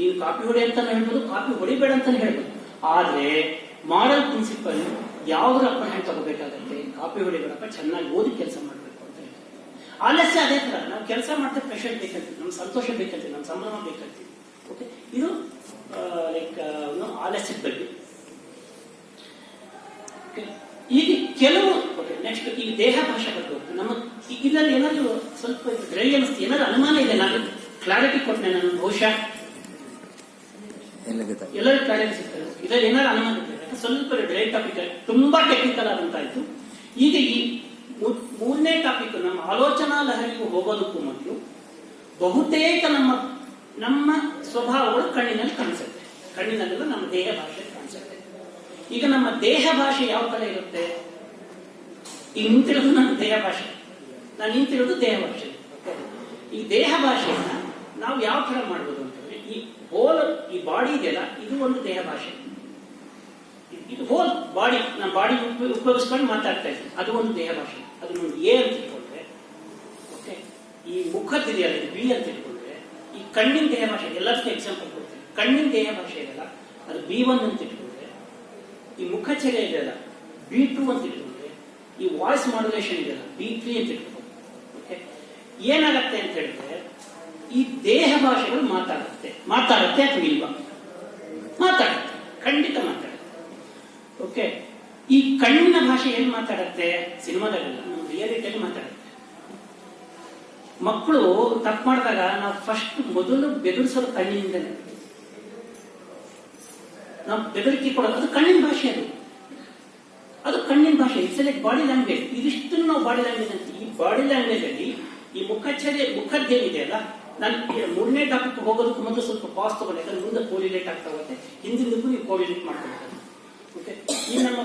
ನೀನು ಕಾಪಿ ಹೊಡಿ ಅಂತ ಹೇಳ್ಬೋದು, ಕಾಪಿ ಹೊಡಿಬೇಡ ಅಂತ ಹೇಳ್ಬೋದು. ಆದ್ರೆ ಮಾರಲ್ ಪ್ರಿನ್ಸಿಪಲ್ ಯಾವ್ದ್ರ ಹೆಂಗ್ ತಗೋಬೇಕಾಗತ್ತೆ? ಕಾಪಿ ಹೊಡಿಬೇಡಪ್ಪ, ಚೆನ್ನಾಗಿ ಓದಿ ಕೆಲಸ ಮಾಡ್ಬೇಕು ಅಂತ ಆಲಸ್ಯ ಅದೇ ತರ, ನಾವು ಕೆಲಸ ಮಾಡ್ತಾ ಪ್ರೆಷರ್ ಬೇಕಂತೀವಿ ನಮ್ ಸಂತೋಷ ಬೇಕಂತೀವಿ ನಮ್ ಸಂಭ್ರಮ ಬೇಕಂತೀವಿ ಓಕೆ ಇದು ಲೈಕ್ ಆಲಸ್ಯದ ಬಗ್ಗೆ. ಈಗ ಕೆಲವು ನೆಕ್ಸ್ಟ್ ಈಗ ದೇಹ ಭಾಷೆ ಬಗ್ಗೆ. ನಮ್ಮ ಇದರಲ್ಲಿ ಏನಾದ್ರು ಸ್ವಲ್ಪ ಅನಿಸ್ತು ಏನಾದ್ರು ಅನುಮಾನ ಇದೆ, ನಾನು ಕ್ಲಾರಿಟಿ ಕೊಟ್ಟೆ ನಾನು, ಬಹುಶಃ. ಎಲ್ಲರಿಗೂ ಕ್ಲಾರಿಟಿ ಸಿಗ್ತದೆ ಇದರಲ್ಲಿ ಏನಾದ್ರು ಅನುಮಾನ ಸ್ವಲ್ಪ ಬೇರೆ ಟಾಪಿಕ್ ತುಂಬಾ ಟೆಕ್ನಿಕಲ್ ಆದಂತಾಯ್ತು ಈಗ ಈ ಮೂರನೇ ಟಾಪಿಕ್ ನಮ್ಮ ಆಲೋಚನಾ ಲಹರಿಗೂ ಹೋಗೋದಕ್ಕೂ ಮೊದಲು ಬಹುತೇಕ ನಮ್ಮ ನಮ್ಮ ಸ್ವಭಾವಗಳು ಕಣ್ಣಿನಲ್ಲಿ ಕಾಣಿಸುತ್ತೆ. ಕಣ್ಣಿನಲ್ಲೆಲ್ಲ ನಮ್ಮ ದೇಹ ಭಾಷೆ ಕಾಣಿಸುತ್ತೆ. ಈಗ ನಮ್ಮ ದೇಹ ಭಾಷೆ ಯಾವ ತರ ಇರುತ್ತೆ? ಈಗ ನಿಂತಿರೋದು ನಮ್ಮ ದೇಹ ಭಾಷೆ. ನಾನು ನಿಂತಿರೋದು ದೇಹ ಭಾಷೆ. ಈ ದೇಹ ಭಾಷೆಯನ್ನ ನಾವು ಯಾವ ತರ ಮಾಡ್ಬೋದು ಅಂತಂದ್ರೆ, ಈ ಹೋಲ್ ಈ ಬಾಡಿ ಇದೆಯಲ್ಲ, ಇದು ಒಂದು ದೇಹ ಭಾಷೆ. ಇದು ಹೋಲ್ ಬಾಡಿ ನಮ್ಮ ಬಾಡಿ ಉಪಯೋಗಿಸ್ಕೊಂಡು ಮಾತಾಡ್ತಾ ಇದ್ದೀನಿ. ಅದು ಒಂದು ದೇಹ ಭಾಷೆ. ಅದು ಎ ಅಂತ ತಿಳ್ಕೊಂಡ್ರೆ ಓಕೆ ಈ ಮುಖದ್ದಿದೆಯಲ್ಲ ಇದು ಬಿ ಅಂತ ತಿಳ್ಕೊಂಡ್ರೆ, ಈ ಕಣ್ಣಿನ ದೇಹ ಭಾಷೆ, ಎಲ್ಲದಕ್ಕೂ ಎಕ್ಸಾಂಪಲ್ ಕೊಡ್ತೀನಿ. ಕಣ್ಣಿನ ದೇಹ ಭಾಷೆ ಇದೆಯಲ್ಲ, ಅದು ಬಿ ಒನ್ ಅಂತ ಇಟ್ಕೊಂಡ್ರೆ ಈ ಮುಖಚರ್ಯ ಇದೆಯಲ್ಲ, ಬಿ ಟು ಅಂತ ಇಟ್ಕೊಂಡ್ರೆ ಈ ವಾಯ್ಸ್ ಮಾಡ್ಯುಲೇಷನ್ ಇದೆಯಲ್ಲ, ಬಿ ತ್ರೀ ಅಂತ ಇಟ್ಕೊಂಡು ಓಕೆ ಏನಾಗತ್ತೆ ಅಂತ ಹೇಳಿದ್ರೆ ಈ ದೇಹ ಭಾಷೆಗಳು ಮಾತಾಡುತ್ತೆ. ಮಾತಾಡುತ್ತೆ ಅಥವಾ ಇಲ್ವಾ? ಮಾತಾಡುತ್ತೆ. ಖಂಡಿತ ಮಾತಾಡುತ್ತೆ. ಓಕೆ ಈ ಕಣ್ಣಿನ ಭಾಷೆ ಏನ್ ಮಾತಾಡುತ್ತೆ? ಸಿನಿಮಾದಾಗಲ್ಲ ನಮ್ಮ ರಿಯಾಲಿಟಿಯಲ್ಲಿ ಮಾತಾಡುತ್ತೆ. ಮಕ್ಕಳು ತಪ್ಪು ಮಾಡಿದಾಗ ನಾವು ಫಸ್ಟ್ ಮೊದಲು ಬೆದರಿಸೋದು ಕಣ್ಣಿನಿಂದಲೇ. ನಾವು ಬೆದರಿಕೆ ಕೊಡೋದು, ಅದು ಕಣ್ಣಿನ ಭಾಷೆ ಅದು. ಅದು ಕಣ್ಣಿನ ಭಾಷೆ ಇಟ್ಸ್ ಲೈಕ್ ಬಾಡಿ ಲ್ಯಾಂಗ್ವೇಜ್ ಇದಿಷ್ಟು ನಾವು ಬಾಡಿ ಲ್ಯಾಂಗ್ವೇಜ್ ಅಂತ ಈ ಬಾಡಿ ಲ್ಯಾಂಗ್ವೇಜ್ ಅಲ್ಲಿ ಈ ಮುಖಚರ್ಯ, ಮುಖದ್ದೇನಿದೆ ಅಲ್ಲ? ನಾನು ಮೂರನೇ ಟಾಪಿಕ್ ಹೋಗೋದಕ್ಕೂ ಮೊದಲು ಸ್ವಲ್ಪ ಪಾಸ್ ತಗೊಂಡೆ ಯಾಕಂದ್ರೆ ಮುಂದೆ ಕೋಲಿಲೇಟ್ ಆಗ್ತಾ ಹೋಗುತ್ತೆ. ಹಿಂದಿನದಕ್ಕೂ ನೀವು ಕೋರಿಲೇಟ್ ಮಾಡ್ಕೊಳ್ತಾರೆ ಓಕೆ ಈ ನಮ್ಮ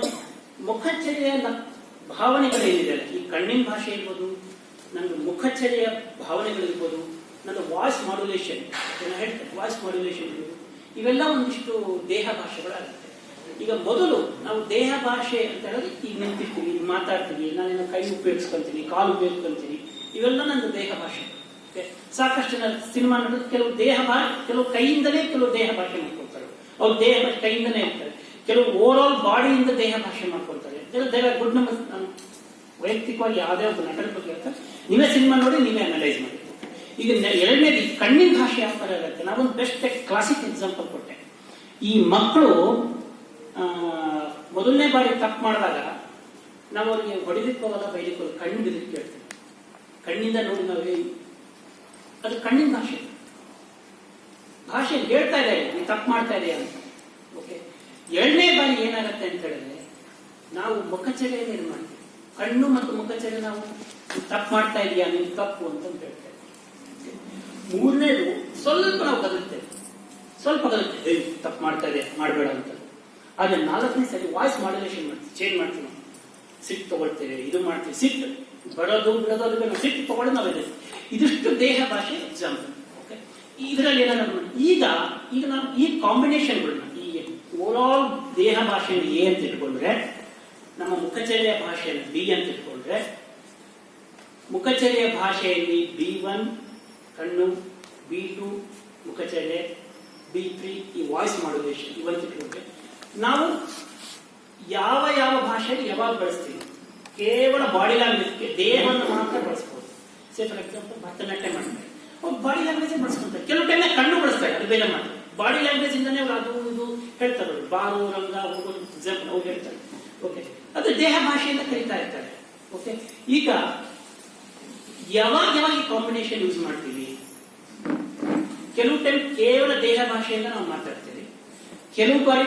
ಮುಖಚರ್ಯ ಭಾವನೆಗಳೇನಿದೆ ಈ ಕಣ್ಣಿನ ಭಾಷೆ ಇರ್ಬೋದು ನನ್ನ ಮುಖಚರ್ಯ ಭಾವನೆಗಳಿರ್ಬೋದು ನನ್ನ ವಾಯ್ಸ್ ಮಾಡ್ಯುಲೇಷನ್ ವಾಯ್ಸ್ ಮಾಡ್ಯುಲೇಷನ್ ಇರ್ಬೋದು. ಇವೆಲ್ಲ ಒಂದಿಷ್ಟು ದೇಹ ಭಾಷೆಗಳಾಗುತ್ತೆ ಈಗ ಮೊದಲು ನಾವು ದೇಹ ಭಾಷೆ ಅಂತ ಹೇಳಿದ್ರೆ ಈಗ ನಿಂತಿರ್ತೀವಿ ಮಾತಾಡ್ತೀವಿ, ನಾನೇನೋ ಕೈ ಉಪಯೋಗಿಸ್ಕೊಂತೀನಿ, ಕಾಲು ಉಪಯೋಗಿಸ್ಕೊಂತೀನಿ, ಇವೆಲ್ಲ ನನ್ನ ದೇಹ ಭಾಷೆ? ಸಾಕಷ್ಟು ಜನ ಸಿನಿಮಾ ನಟರು ಕೆಲವು ದೇಹ ಭಾ ಕೆಲವು ಕೈಯಿಂದಲೇ ಕೆಲವು ದೇಹ ಭಾಷೆ ಮಾಡ್ಕೊಳ್ತಾರೆ. ಅವ್ರ ದೇಹ ಭಾಷೆ ಕೈಯಿಂದನೇ ಇರ್ತಾರೆ ಕೆಲವು ಓವರ್ ಆಲ್ ಬಾಡಿಯಿಂದ ದೇಹ ಭಾಷೆ ಮಾಡ್ಕೊಳ್ತಾರೆ. ಕೆಲವು ದೇಹ ಗುಡ್ ನಮ್ಮ ವೈಯಕ್ತಿಕವಾಗಿ ಯಾವುದೇ ಒಬ್ಬ ನಟರ ಬಗ್ಗೆ ಹೇಳ್ತಾರೆ ನೀವೇ ಸಿನಿಮಾ ನೋಡಿ, ನೀವೇ ಅನಲೈಸ್ ಮಾಡಿ. ಈಗ ಎರಡನೇದು ಈ ಕಣ್ಣಿನ ಭಾಷೆ ಯಾವ ಥರ ಇರುತ್ತೆ? ನಾವೊಂದು ಬೆಸ್ಟ್ ಕ್ಲಾಸಿಕ್ ಎಕ್ಸಾಂಪಲ್ ಕೊಟ್ಟೆ. ಈ ಮಕ್ಕಳು ಮೊದಲನೇ ಬಾರಿ ತಪ್ಪು ಮಾಡಿದಾಗ ನಾವು ಅವ್ರಿಗೆ ಹೊಡಿಲಿಕ್ಕೆ ಹೋಗಲ್ಲ ಬೈಲಿಕ್ಕೆ ಕಣ್ಣು ಬಿದ್ದಕ್ಕೆ ಕೇಳ್ತೀವಿ. ಕಣ್ಣಿಂದ ನೋಡಿ ನಾವು ಅದು ಕಣ್ಣಿನ ಭಾಷೆ. ಭಾಷೆ ಹೇಳ್ತಾ ಇದೆ ನೀ ತಪ್ಪು ಮಾಡ್ತಾ ಇದೆಯಾ ಅಂತ. ಓಕೆ ಎರಡನೇ ಬಾರಿ ಏನಾಗುತ್ತೆ ಅಂತ ಹೇಳಿದ್ರೆ, ನಾವು ಮುಖಚರ್ಯ ನಿರ್ಮಾಣ. ಕಣ್ಣು ಮತ್ತು ಮುಖಚರ್ಯ ನಾವು ತಪ್ಪು ಮಾಡ್ತಾ ಇದೆಯಾ ನೀನು ತಪ್ಪು ಅಂತ ಹೇಳ್ತೇವೆ ಮೂರನೇದು, ಸ್ವಲ್ಪ ನಾವು ಕದಲ್ತೇವೆ ಸ್ವಲ್ಪ ಕದಲ್ತೇವೆ ತಪ್ಪು ಮಾಡ್ತಾ ಇದೆ ಮಾಡಬೇಡ ಅಂತ. ಆದ್ರೆ ನಾಲ್ಕನೇ ಸರಿ ವಾಯ್ಸ್ ಮಾಡ್ಯುಲೇಷನ್ ಮಾಡ್ತೀವಿ ಚೇಂಜ್ ಮಾಡ್ತೀವಿ ನಾವು. ಸಿಟ್ಟು ತಗೊಳ್ತೇವೆ, ಇದು ಮಾಡ್ತೀವಿ, ಸಿಟ್ಟು ಬರೋದು, ಬಿಡೋದು ಸಿಟ್ಟು ತಗೊಳ್ಳಿ ನಾವು ಇದೆ ಇದಿಷ್ಟು ದೇಹ ಭಾಷೆ ಎಕ್ಸಾಂಪಲ್ ಓಕೆ ಇದರಲ್ಲಿ ನೋಡಿ. ಈಗ ಈಗ ನಾವು ಈ ಕಾಂಬಿನೇಷನ್ಗಳನ್ನ ಈ ಆಲ್ ದೇಹ ಭಾಷೆಯನ್ನು ಎ ಅಂತ ಇಟ್ಕೊಂಡ್ರೆ, ನಮ್ಮ ಮುಖಚರ್ಯ ಭಾಷೆಯನ್ನು ಬಿ ಅಂತ ಇಟ್ಕೊಂಡ್ರೆ, ಮುಖಚರ್ಯ ಭಾಷೆಯಲ್ಲಿ ಬಿ ಒನ್, ಕಣ್ಣು, ಬಿ ಟು, ಮುಖಚರ್ಯ, ಬಿ ತ್ರೀ ಈ ವಾಯ್ಸ್ ಮಾಡೋದು ಇವಂತ ಇಟ್ಕೊಂಡ್ರೆ, ನಾವು ಯಾವ ಯಾವ ಭಾಷೆಯಲ್ಲಿ ಯಾವಾಗ ಬಳಸ್ತೀವಿ? ಕೇವಲ ಬಾಡಿ ಲ್ಯಾಂಗ್ವೇಜ್ಗೆ ದೇಹವನ್ನು ಮಾತ್ರ ಬಳಸ್ಬೋದು. ಸೇ ಫಾರ್ ಎಕ್ಸಾಂಪಲ್ ಭರತನಾಟ್ಯ ಮಾಡ್ತಾರೆ. ಅವ್ರು ಬಾಡಿ ಲ್ಯಾಂಗ್ವೇಜ್ ಬಳಸ್ಕೊಂತಾರೆ. ಕೆಲವು ಟೈಮ್ ಕಣ್ಣು ಬಳಸ್ತಾರೆ, ಅದು ಬೇರೆ ಮಾತು. ಬಾಡಿ ಲ್ಯಾಂಗ್ವೇಜ್ ಇಂದಾನೆ ಅವ್ರು ಅದು ಇದು ಹೇಳ್ತಾರೆ. ಬಾರು, ರಂಗ ಹೋಗೋದು ಎಕ್ಸಾಂಪಲ್ ಅವ್ರು ಹೇಳ್ತಾರೆ. ಓಕೆ ಅದು ದೇಹ ಭಾಷೆಯಿಂದ ಕರೀತಾ ಇರ್ತಾರೆ. ಓಕೆ ಈಗ, ಯಾವಾಗ ಯಾವಾಗ ಈ ಕಾಂಬಿನೇಷನ್ ಯೂಸ್ ಮಾಡ್ತೀವಿ? ಕೆಲವು ಟೈಮ್ ಕೇವಲ ದೇಹ ಭಾಷೆಯಿಂದ ನಾವು ಮಾತಾಡ್ತೀವಿ. ಕೆಲವು ಬಾರಿ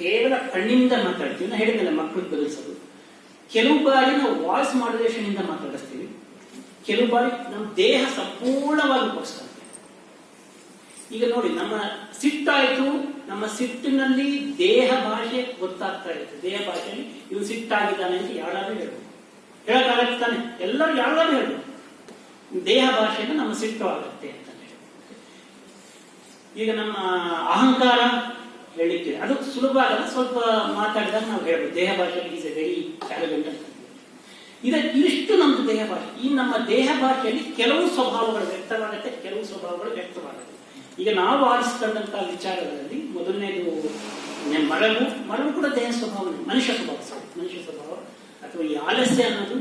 ಕೇವಲ ಕಣ್ಣಿಂದ ಮಾತಾಡ್ತೀವಿ ನಾನು ಹೇಳಿದ್ನಲ್ಲ ಮಕ್ಕಳು ಬದಲಿಸೋದು. ಕೆಲವು ಬಾರಿ ನಾವು ವಾಯ್ಸ್ ಮಾಡ್ಯುಲೇಷನ್ ಇಂದ ಮಾತಾಡಿಸ್ತೀವಿ, ಕೆಲವು ಬಾರಿ ನಮ್ಮ ದೇಹ ಸಂಪೂರ್ಣವಾಗಿ ಉಪಯೋಗಿಸ್ಕೊಂತೀವಿ ಈಗ ನೋಡಿ, ನಮ್ಮ ಸಿಟ್ಟಾಯಿತು, ನಮ್ಮ ಸಿಟ್ಟಿನಲ್ಲಿ ದೇಹ ಭಾಷೆ ಗೊತ್ತಾಗ್ತಾ ಇರುತ್ತೆ. ದೇಹ ಭಾಷೆಯಲ್ಲಿ ಇವು ಸಿಟ್ಟಾಗಿದ್ದಾನೆ ಅಂತ ಯಾರಾದ್ರೂ ಹೇಳ್ಬೋದು. ಹೇಳಕ್ಕಾಗತ್ತಾನೆ ತಾನೆ? ಎಲ್ಲರೂ ಯಾರಾದ್ರೂ ಹೇಳ್ಬೋದು. ದೇಹ ಭಾಷೆಯಿಂದ ನಮ್ಮ ಸಿಟ್ಟು ಆಗುತ್ತೆ ಅಂತ ಹೇಳಿ. ಈಗ ನಮ್ಮ ಅಹಂಕಾರ ಹೇಳಿಕ್ಕೆ ಅದು ಸುಲಭ ಆಗಲ್ಲ, ಸ್ವಲ್ಪ ಮಾತಾಡಿದಾಗ ನಾವು ಹೇಳ್ಬೋದು. ದೇಹ ಭಾಷೆ ಈಸ್ ಎ ವೆರಿ ಚಾಲೆಂಜ್ ಅಂತ ಇದ ಇಷ್ಟು ನಮ್ದು ದೇಹ ಭಾಷೆ. ಈ ನಮ್ಮ ದೇಹ ಭಾಷೆಯಲ್ಲಿ ಕೆಲವು ಸ್ವಭಾವಗಳು ವ್ಯಕ್ತವಾಗುತ್ತೆ, ಕೆಲವು ಸ್ವಭಾವಗಳು ವ್ಯಕ್ತವಾಗುತ್ತೆ. ಈಗ ನಾವು ಆರಿಸಿಕೊಂಡಂತಹ ವಿಚಾರಗಳಲ್ಲಿ ಮೊದಲನೇದು ಮರಳು ಮರಳು ಕೂಡ ದೇಹ ಸ್ವಭಾವ ಮನುಷ್ಯ ಸ್ವಭಾವ ಮನುಷ್ಯ ಸ್ವಭಾವ ಅಥವಾ ಈ ಆಲಸ್ಯ ಅನ್ನೋದು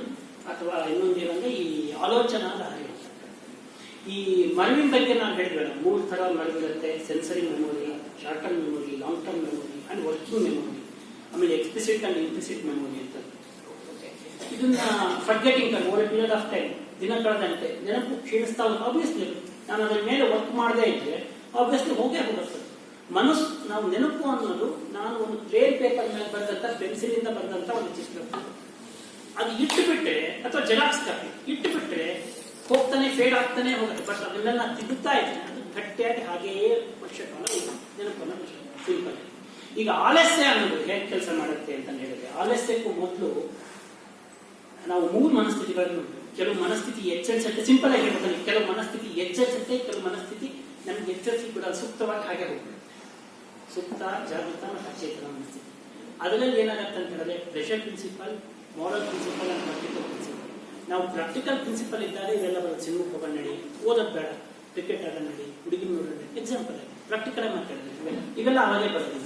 ಅಥವಾ ಇನ್ನೊಂದು ಏನಂದ್ರೆ ಈ ಆಲೋಚನಾ ಲಹರಿ ಈ ಮರವಿನ ಬಗ್ಗೆ ನಾನು ಹೇಳಿದ್ವಲ್ಲ, ಮೂರು ತರ ಮರವಿರುತ್ತೆ sensory memory short term memory long term memory and working memory ಆಮೇಲೆ ಎಕ್ಸ್ಪ್ಲಿಸಿಟ್ ಅಂಡ್ ಇಂಪ್ಲಿಸಿಟ್ ಮೆಮೊರಿ ಅಂತ ಇದನ್ನ forgetting time over period of time ದಿನ ಕಳೆದಂತೆ ನೆನಪು ಕ್ಷೀಣಿಸ್ತಾ ಆಬ್ವಿಯಸ್ಲಿ ನಾನು ಅದರ ಮೇಲೆ ವರ್ಕ್ ಮಾಡದೇ ಇದ್ರೆ ಆಬ್ವಿಯಸ್ಲಿ ಹೋಗೇ ಹೋಗುತ್ತೆ ಮನಸ್ಸು, ನಾವು ನೆನಪು ಅನ್ನೋದು ನಾನು ಒಂದು ಪ್ಲೇನ್ ಪೇಪರ್ ಮೇಲೆ ಬರೆದಂತ ಪೆನ್ಸಿಲ್ ಇಂದ ಬರೆದಂತ ಒಂದು ಚಿತ್ರ. ಅದು ಇಟ್ಟು ಬಿಟ್ಟರೆ ಅಥವಾ ಜೆರಾಕ್ಸ್ ಕಾಪಿ ಇಟ್ಟು ಬಿಟ್ಟರೆ ಹೋಗ್ತಾನೆ ಫೇಡ್ ಆಗ್ತಾನೆ ಹೋಗುತ್ತೆ. ಬಟ್ ಅದನ್ನೆಲ್ಲ ತಿದ್ದುತ್ತಾ ಇದೆ ಗಟ್ಟಿಯಾಗಿ ಹಾಗೆಯೇ ವರ್ಷಕಾಲ ನೆನಪನ್ನು ಸಿಂಪಲ್ ಈಗ ಆಲಸ್ಯ ಅನ್ನೋದು ಹೇಗೆ ಕೆಲಸ ಮಾಡುತ್ತೆ ಅಂತ ಹೇಳಿದ್ರೆ, ಆಲಸ್ಯಕ್ಕೂ ಮೊದಲು ನಾವು ಮೂರು ಮನಸ್ಥಿತಿಗಳನ್ನು ಕೆಲವು ಮನಸ್ಥಿತಿ ಎಚ್ಚರಿಸುತ್ತೆ. ಸಿಂಪಲ್ ಆಗಿ ಹೇಳ್ಬೋದು ಕೆಲವು ಮನಸ್ಥಿತಿ ಎಚ್ಚರಿಸುತ್ತೆ, ಕೆಲವು ಮನಸ್ಥಿತಿ ನಮ್ಗೆ ಎಚ್ಚರಿಸಿ ಕೂಡ ಸೂಕ್ತವಾಗಿ ಹಾಗೆ ಹೋಗ್ತದೆ. ಸುಪ್ತ, ಜಾಗೃತ ಮತ್ತು ಅಚೇತನ ಮನಸ್ಥಿತಿ. ಅದರಲ್ಲಿ ಏನಾಗುತ್ತೆ ಅಂತ ಹೇಳಿದ್ರೆ pressure principle moral principle and practical principle ನಾವು ಪ್ರಾಕ್ಟಿಕಲ್ ಪ್ರಿನ್ಸಿಪಲ್ ಇದ್ದಾರೆ ಇವೆಲ್ಲ ಬರೋದು ಸಿಂಹ ಹೋಗೋಣ ನಡಿ ಬೇಡ. ಕ್ರಿಕೆಟ್ ಆಡೋಣ ಹುಡುಗಿ ನೋಡೋಣ ಎಕ್ಸಾಂಪಲ್ ಪ್ರಾಕ್ಟಿಕಲ್ ಆಗಿ ಮಾತಾಡಿದ್ರೆ ಇವೆಲ್ಲ ಅವಾಗೇ ಬರೋದು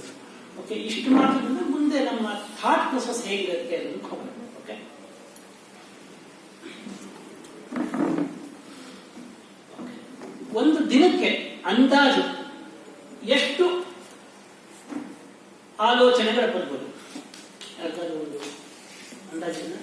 ಓಕೆ ಇಷ್ಟು ಮಾಡೋದ್ರಿಂದ ಮುಂದೆ ನಮ್ಮ ಥಾಟ್ ಪ್ರೊಸೆಸ್ ಹೇಗಿರುತ್ತೆ ಅನ್ನೋದಕ್ಕೆ ಓಕೆ ಒಂದು ದಿನಕ್ಕೆ ಅಂದಾಜು ಎಷ್ಟು ಆಲೋಚನೆಗಳು ಬರ್ಬೋದು? ಯಾಕಾದ್ರೂ ಒಂದು ಅಂದಾಜಿನ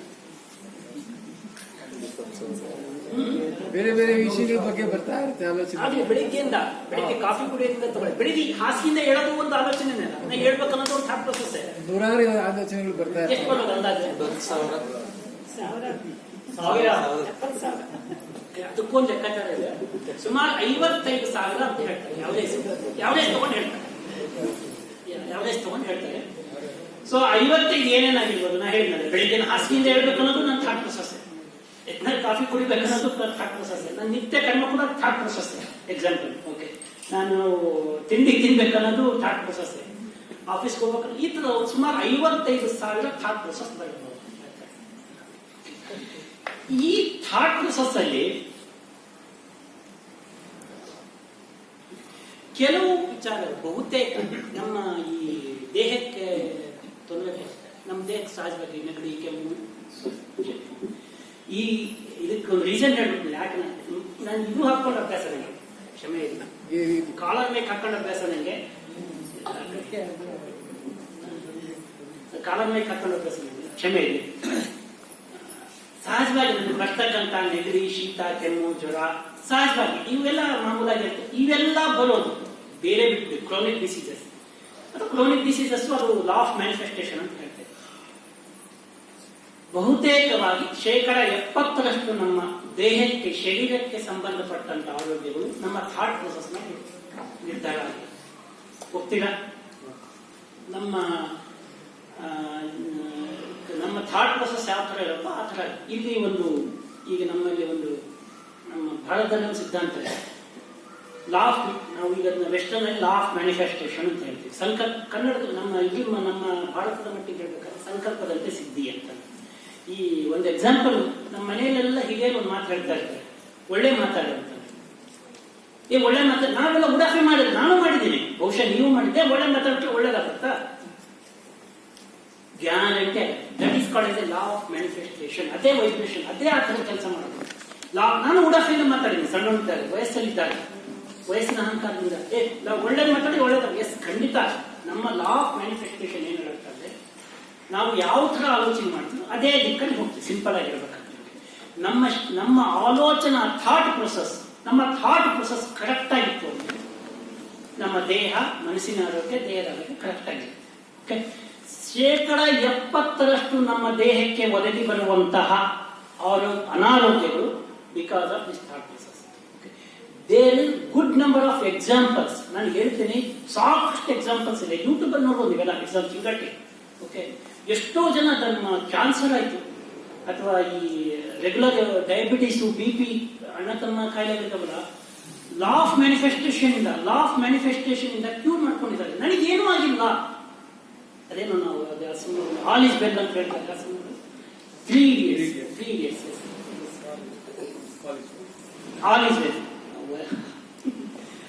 ಬೇರೆ ಬೇರೆ ವಿಷಯಗಳ ಬಗ್ಗೆ ಬರ್ತಾ ಇರುತ್ತೆ ಆಲೋಚನೆ. ಆಗ್ಲಿ ಬೆಳಿಗ್ಗೆಯಿಂದ ಬೆಳಿಗ್ಗೆ ಕಾಫಿ ಕುಡಿಯೋದ್ರಿಂದ ತಗೊಳ್ಳಿ. ಬೆಳಿಗ್ಗೆ ಹಾಸಿಗೆಯಿಂದ ಹೇಳೋದು ಒಂದು ಆಲೋಚನೆ ನಾ ಹೇಳ್ಬೇಕನ್ನೋದು ಒಂದು ಥಾಟ್ ಪ್ರೊಸೆಸ್ ನೂರಾರು ಆಲೋಚನೆಗಳು ಬರ್ತಾ ಎಷ್ಟು ಇರ್ತವೆ ಬರೋದು ಅಂದಾಜು ಸಾವಿರ. ಸಾವಿರ. ಅದಕ್ಕೊಂದು ಲೆಕ್ಕಾಚಾರ ಇದೆ. ಸುಮಾರು ಐವತ್ತೈದು ಸಾವಿರ ಅಂತ ಹೇಳ್ತಾರೆ. ಯಾವುದೇ ಯಾವುದೇ ತಗೊಂಡು ಹೇಳ್ತಾರೆ. ಯಾವುದೇ ತಗೊಂಡು ಹೇಳ್ತಾರೆ. ಸೊ ಐವತ್ತೈದು ಏನೇನಾಗಿರ್ಬೋದು? ನಾ ಹೇಳಿದ್ರೆ ಬೆಳಿಗ್ಗೆ ಹಾಸಿಗೆಯಿಂದ ಹೇಳ್ಬೇಕನ್ನೋದು ನನ್ನ ಥಾಟ್ ಪ್ರೊಸೆಸ್ ಎತ್ನಲ್ಲಿ ಕಾಫಿ ಕುಡಿಬೇಕನ್ನೋದು ಥಾಟ್ ಪ್ರೊಸೆಸ್ ನಾನು ನಿತ್ಯ ಕರ್ಮ ಕೂಡ ಥಾಟ್ ಪ್ರೊಸೆಸ್ ಎಕ್ಸಾಂಪಲ್ ಓಕೆ ನಾನು ತಿಂಡಿ ತಿನ್ಬೇಕನ್ನೋದು ಥಾಟ್ ಪ್ರೊಸೆಸ್ ಆಫೀಸ್ಗೆ ಹೋಗ್ಬೇಕು ಈ ತರ ಸುಮಾರು ಐವತ್ತೈದು ಸಾವಿರ ಥಾಟ್ ಪ್ರೊಸೆಸ್ ಬರಬಹುದು ಈ ಥಾಟ್ ಪ್ರೊಸೆಸ್ ಕೆಲವು ವಿಚಾರ ಬಹುತೇಕ ನಮ್ಮ ಈ ದೇಹಕ್ಕೆ ತೊಂದರೆ. ನಮ್ಮ ದೇಹಕ್ಕೆ ಸಹಜವಾಗಿ ನೆಗಡಿ, ಕೆಮ್ಮು ಈ ಇದಕ್ಕೆ ರೀಸನ್ ಹೇಳ್ಬಿಟ್ಟು ಯಾಕೆ ನಾನು- ಇದು ಹಾಕೊಂಡು ಅಭ್ಯಾಸ ನನಗೆ ಕ್ಷಮೆ ಇಲ್ಲ ಕಾಲರ್ ಮೇಲೆ ಹಾಕೊಂಡು ಅಭ್ಯಾಸ ನನಗೆ ಕಾಲರ್ ಮೇಲೆ ಹಾಕೊಂಡು ಅಭ್ಯಾಸ ನನಗೆ ಕ್ಷಮೆ ಇಲ್ಲ ಸಹಜವಾಗಿ ನನಗೆ ಬರ್ತಕ್ಕಂಥ ನೆಗಡಿ ಶೀತ ಕೆಮ್ಮು ಜ್ವರ ಸಹಜವಾಗಿ ಇವೆಲ್ಲ ಮಾಮೂಲಾಗಿ. ಇವೆಲ್ಲ ಬರೋದು ಬೇರೆ ಬಿಟ್ಟು ಕ್ರೋನಿಕ್ ಡಿಸೀಸಸ್ ಅದು ಕ್ರೋನಿಕ್ ಡಿಸೀಸಸ್ ಅದು ಲಾ ಆಫ್ ಮ್ಯಾನಿಫೆಸ್ಟೇಷನ್ ಅಂತ. ಬಹುತೇಕವಾಗಿ ಶೇಕಡ ಎಪ್ಪತ್ತರಷ್ಟು ನಮ್ಮ ದೇಹಕ್ಕೆ, ಶರೀರಕ್ಕೆ ಸಂಬಂಧಪಟ್ಟಂತ ಆರೋಗ್ಯಗಳು ನಮ್ಮ ಥಾಟ್ ಪ್ರೊಸೆಸ್ನಲ್ಲಿ ನಿರ್ಧಾರ ಆಗಿದೆ. ಒಪ್ತೀರಾ ನಮ್ಮ ನಮ್ಮ ಥಾಟ್ ಪ್ರೊಸೆಸ್ ಯಾವ ಥರ ಇರುತ್ತೋ ಆ ಥರ ಇಲ್ಲಿ ಒಂದು, ಈಗ ನಮ್ಮಲ್ಲಿ ಒಂದು, ನಮ್ಮ ಭಾರತದಲ್ಲಿ ಒಂದು ಸಿದ್ಧಾಂತ ಇದೆ. ಲಾ ಆಫ್ ನಾವು ಈಗ ವೆಸ್ಟರ್ನ್ ಲಾ ಆಫ್ ಮ್ಯಾನಿಫೆಸ್ಟೇಷನ್ ಅಂತ ಹೇಳ್ತೀವಿ. ಸಂಕಲ್ಪ ಕನ್ನಡದ ನಮ್ಮ, ಇಲ್ಲಿ ನಮ್ಮ ಭಾರತದ ಮಟ್ಟಿಗೆ ಹೇಳ್ಬೇಕಾದ್ರೆ ಸಂಕಲ್ಪದಂತೆ ಸಿದ್ಧಿ ಅಂತ. ಈ ಒಂದು ಎಕ್ಸಾಂಪಲ್ ನಮ್ಮ ಮನೆಯಲ್ಲೆಲ್ಲ ಹಿರಿಯರು ಒಂದು ಮಾತು ಇರ್ತಾರೆ ಒಳ್ಳೆ ಮಾತಾಡುವಂತ ಈ ಒಳ್ಳೆ ಮಾತಾಡ ನಾವೆಲ್ಲ ಉಡಾಫೆ ಮಾಡಿದ್ರೆ ನಾನು ಮಾಡಿದ್ದೀನಿ. ಬಹುಶಃ ನೀವು ಮಾಡಿದ್ದೆ ಒಳ್ಳೆ ಮಾತಾಡ್ಬಿಟ್ರೆ ಒಳ್ಳೇದಾಗುತ್ತಾ? ಜ್ಞಾನಕ್ಕೆ that is called a law of manifestation ಅದೇ ವೈಬ್ರೇಷನ್ ಅದೇ ಆ ಥರ ಕೆಲಸ ಮಾಡೋದು. ಲಾ ನಾನು ಉಡಾಫೆಯಿಂದ ಮಾತಾಡಿದ್ದೀನಿ, ಸಣ್ಣವನಿದ್ದಾಗ, ವಯಸ್ಸಲ್ಲಿದ್ದಾಗ. ವಯಸ್ಸಿನ ಅಹಂಕಾರದಿಂದ. ಏ ನಾವು ಒಳ್ಳೇದು ಮಾತಾಡಿ, ಒಳ್ಳೇದು ಎಸ್, ಖಂಡಿತ. ನಮ್ಮ ಲಾ ಆಫ್ ಮ್ಯಾನಿಫೆಸ್ಟೇಷನ್ ಏನು ಹೇಳುತ್ತಂದ್ರೆ ನಾವು ಯಾವ ತರ ಆಲೋಚನೆ ಮಾಡ್ತೀವಿ ಅದೇ ದಿಕ್ಕಲ್ಲಿ ಹೋಗ್ತೀವಿ. ಸಿಂಪಲ್ ಆಗಿ ಹೇಳ್ಬೇಕಂದ್ರೆ. ನಮ್ಮ ನಮ್ಮ ಆಲೋಚನಾ ಥಾಟ್ ಪ್ರೊಸೆಸ್ ನಮ್ಮ ಥಾಟ್ ಪ್ರೊಸೆಸ್ ಕರೆಕ್ಟ್ ಆಗಿತ್ತು ಅಂದ್ರೆ ನಮ್ಮ ದೇಹ, ಮನಸ್ಸಿನ ಆರೋಗ್ಯ, ದೇಹದ ಆರೋಗ್ಯ ಕರೆಕ್ಟ್ ಆಗಿರುತ್ತೆ. ಓಕೆ ಶೇಕಡ ಎಪ್ಪತ್ತರಷ್ಟು ನಮ್ಮ ದೇಹಕ್ಕೆ ಒದಗಿ ಬರುವಂತಹ ಅನಾರೋಗ್ಯಗಳು because of this thought process there is good number of examples ನಾನು ಹೇಳ್ತೀನಿ ಸಾಕಷ್ಟು ಎಕ್ಸಾಂಪಲ್ಸ್ ಇದೆ. ಯೂಟ್ಯೂಬ್ ಅಲ್ಲಿ ನೋಡ್ಬೋದು ಇವೆಲ್ಲ ಎಕ್ಸಾಂಪಲ್ ಓಕೆ ಎಷ್ಟೋ ಜನ ತಮ್ಮ ಕ್ಯಾನ್ಸರ್ ಆಯ್ತು. ಅಥವಾ ಈ ರೆಗ್ಯುಲರ್ ಡಯಾಬಿಟೀಸು ಬಿ ಪಿ ಅಣ್ಣ ತಮ್ಮ ಕಾಯಿಲೆಗಳಿದ್ದಾವಲ್ಲ ಲಾ ಆಫ್ ಮ್ಯಾನಿಫೆಸ್ಟೇಷನ್ ಇಂದ ಲಾ ಆಫ್ ಮ್ಯಾನಿಫೆಸ್ಟೇಷನ್ ಇಂದ ಕ್ಯೂರ್ ಮಾಡ್ಕೊಂಡಿದ್ದಾರೆ. ನನಗೇನು ಆಗಿಲ್ಲ. ಅದೇನು ನಾವು ಆಲ್ ಇಸ್ ಬೆಲ್ ಅಂತ ಹೇಳ್ತಾರೆ three years three years all is well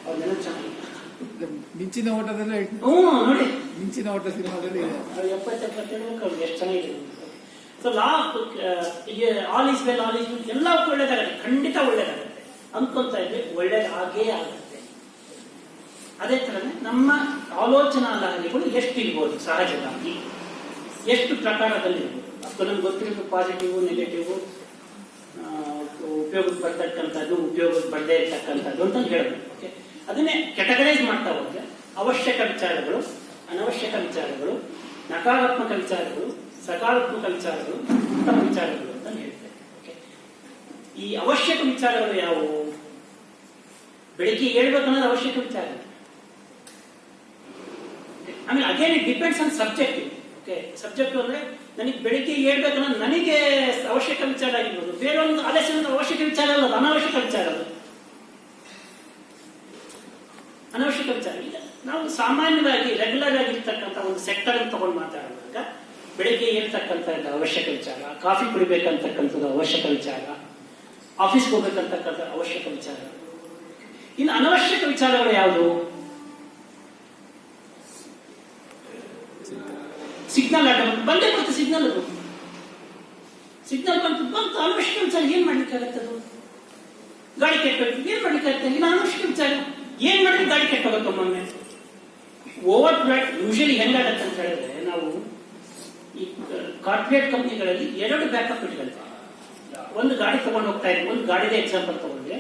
ಅವ್ರ ನೆನಪು ಚೆನ್ನಾಗಿ ಮಿಂಚಿನ ಓಟದಲ್ಲೇ ಹ್ಞೂ ನೋಡಿ. ಮಿಂಚಿನ ಓಟ ಸಿನಿಮಾದಲ್ಲಿ ಇದೆ. ಎಪ್ಪತ್ತು ಅವ್ರಿಗೆ ಎಷ್ಟು ಚೆನ್ನಾಗಿದೆ so all is well all is well ಎಲ್ಲ ಒಳ್ಳೇದಾಗುತ್ತೆ ಖಂಡಿತ ಒಳ್ಳೇದಾಗುತ್ತೆ. ಅನ್ಕೊಂತ ಇದ್ರೆ ಒಳ್ಳೇದಾಗೇ ಆಗುತ್ತೆ. ಅದೇ ಥರನೇ ನಮ್ಮ ಆಲೋಚನಾ ಲಹರಿಗಳು ಎಷ್ಟು ಇರ್ಬೋದು ಸಹಜವಾಗಿ? ಎಷ್ಟು ಪ್ರಕಾರದಲ್ಲಿ ಇರ್ಬೋದು ನಮ್ಗೆ ಗೊತ್ತಿರೋದು ಪಾಸಿಟಿವ್ ನೆಗೆಟಿವ್ ಉಪಯೋಗಕ್ಕೆ ಬರ್ತಕ್ಕಂಥದ್ದು ಉಪಯೋಗಕ್ಕೆ ಬರದೇ ಇರ್ತಕ್ಕಂಥದ್ದು ಅಂತ ಹೇಳ್ಬೋದು ಓಕೆ ಅದನ್ನೇ ಕೆಟಗರೈಸ್ ಮಾಡ್ತಾ ಹೋದ್ರೆ ಅವಶ್ಯಕ ವಿಚಾರಗಳು, ಅನವಶ್ಯಕ ವಿಚಾರಗಳು, ನಕಾರಾತ್ಮಕ ವಿಚಾರಗಳು, ಸಕಾರಾತ್ಮಕ ವಿಚಾರಗಳು, ಉತ್ತಮ ವಿಚಾರಗಳು ಅಂತ ಹೇಳ್ತೇವೆ ಈ ಅವಶ್ಯಕ ವಿಚಾರಗಳು ಯಾವುವು? ಬೆಳಿಗ್ಗೆ ಹೇಳ್ಬೇಕನ್ನೋದು ಅವಶ್ಯಕ ವಿಚಾರ. ಆಮೇಲೆ again it depends on subject okay subject ಅಂದ್ರೆ ನನಗೆ ಬೆಳಿಗ್ಗೆ ಹೇಳ್ಬೇಕನ್ನೋದು ನನಗೆ ಅವಶ್ಯಕ ವಿಚಾರ ಆಗಿರ್ಬೋದು. ಬೇರೆ ಒಂದು ಆಲಸ್ಯ ಅವಶ್ಯಕ ವಿಚಾರ ಅಲ್ಲ ಅನವಶ್ಯಕ ವಿಚಾರ ಅದು. ಅನವಶ್ಯಕ ವಿಚಾರ. ನಾವು ಸಾಮಾನ್ಯವಾಗಿ ರೆಗ್ಯುಲರ್ ಆಗಿರ್ತಕ್ಕಂಥ ಒಂದು ಸೆಕ್ಟರ್ ಅನ್ನು ತಗೊಂಡು ಮಾತಾಡುವಾಗ ಬೆಳಿಗ್ಗೆ ಇರ್ತಕ್ಕಂಥ ಅವಶ್ಯಕ ವಿಚಾರ ಕಾಫಿ ಕುಡಿಬೇಕಂತಕ್ಕಂಥದ್ದು ಅವಶ್ಯಕ ವಿಚಾರ ಆಫೀಸ್ಗೆ ಹೋಗ್ಬೇಕಂತಕ್ಕಂಥ ಅವಶ್ಯಕ ವಿಚಾರ. ಇನ್ನು ಅನವಶ್ಯಕ ವಿಚಾರಗಳು ಯಾವುದು? ಸಿಗ್ನಲ್ ಆಟ ಬಂದೇ ಬರುತ್ತೆ ಸಿಗ್ನಲ್ ಅದು. ಸಿಗ್ನಲ್ ಬಂತು. ಬಂತು. ಅನವಶ್ಯಕ ವಿಚಾರ. ಏನ್ ಮಾಡ್ಲಿಕ್ಕಾಗತ್ತೆ ಅದು? ಗಾಡಿ ಕೆಟ್ಟೋಯ್ತು. ಏನ್ ಮಾಡ್ಲಿಕ್ಕಾಗತ್ತೆ ಇನ್ನು ಅನವಶ್ಯಕ ವಿಚಾರ. ಏನ್ ಮಾಡಿದ್ರೆ ಗಾಡಿ ಕೆಟ್ಟೋಗುತ್ತೆ ಒಮ್ಮೊಮ್ಮೆ ಓವರ್ ಬ್ರಾಡ್ ಯೂಶಲಿ ಹೆಂಗಾಗತ್ತೆ ಅಂತ ಹೇಳಿದ್ರೆ ನಾವು ಈ ಕಾರ್ಪೊರೇಟ್ ಕಂಪ್ನಿಗಳಲ್ಲಿ ಎರಡು ಬ್ಯಾಕಪ್ ಇಟ್ಕೊಳ್ತೀವಿ ಒಂದು ಗಾಡಿ ತಗೊಂಡು ಹೋಗ್ತಾ ಇದ್ದೀನಿ. ಒಂದು ಗಾಡಿದ ಎಕ್ಸಾಂಪಲ್ ತಗೊಂಡ್ರೆ,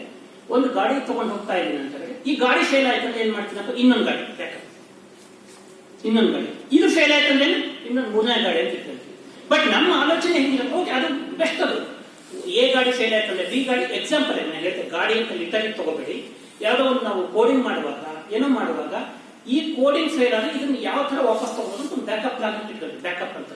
ಒಂದು ಗಾಡಿ ತಗೊಂಡು ಹೋಗ್ತಾ ಇದ್ದೀನಿ ಅಂತ ಹೇಳಿ ಈ ಗಾಡಿ ಫೇಲ್ ಆಯ್ತಂದ್ರೆ ಏನ್ ಮಾಡ್ತೀನಪ್ಪ ಇನ್ನೊಂದು ಗಾಡಿ ಬ್ಯಾಕಪ್ ಇನ್ನೊಂದು ಗಾಡಿ. ಇದು ಫೇಲ್ ಆಯ್ತು ಅಂದ್ರೆ ಇನ್ನೊಂದು ಮೂರನೇ ಗಾಡಿ ಅಂತ ಇಟ್ಕೊಳ್ತೀವಿ. ಬಟ್ ನಮ್ಮ ಆಲೋಚನೆ ಹೆಂಗಿರಪ್ಪ ಓಕೆ ಅದು ಬೆಸ್ಟ್ ಅದು. ಎ ಗಾಡಿ ಫೇಲ್ ಆಯ್ತಂದ್ರೆ ಬಿ ಗಾಡಿ ಎಕ್ಸಾಂಪಲ್ ಹೇಳ್ತೇನೆ ಗಾಡಿ ಅಂತ ಲಿಟರ್ ತಗೋಬೇಡಿ. ಯಾವುದೋ ಒಂದು ನಾವು ಕೋಡಿಂಗ್ ಮಾಡುವಾಗ, ಏನೋ ಮಾಡುವಾಗ ಈ ಕೋಡಿಂಗ್ ಫೇಲ್ ಆದ್ರೆ ಇದನ್ನು ಯಾವ ತರ ವಾಪಸ್ ತಗೋಬೋದು ಅಂತ ಬ್ಯಾಕಪ್ ಪ್ಲಾನ್ ಅಂತ ಬ್ಯಾಕಪ್ ಅಂತ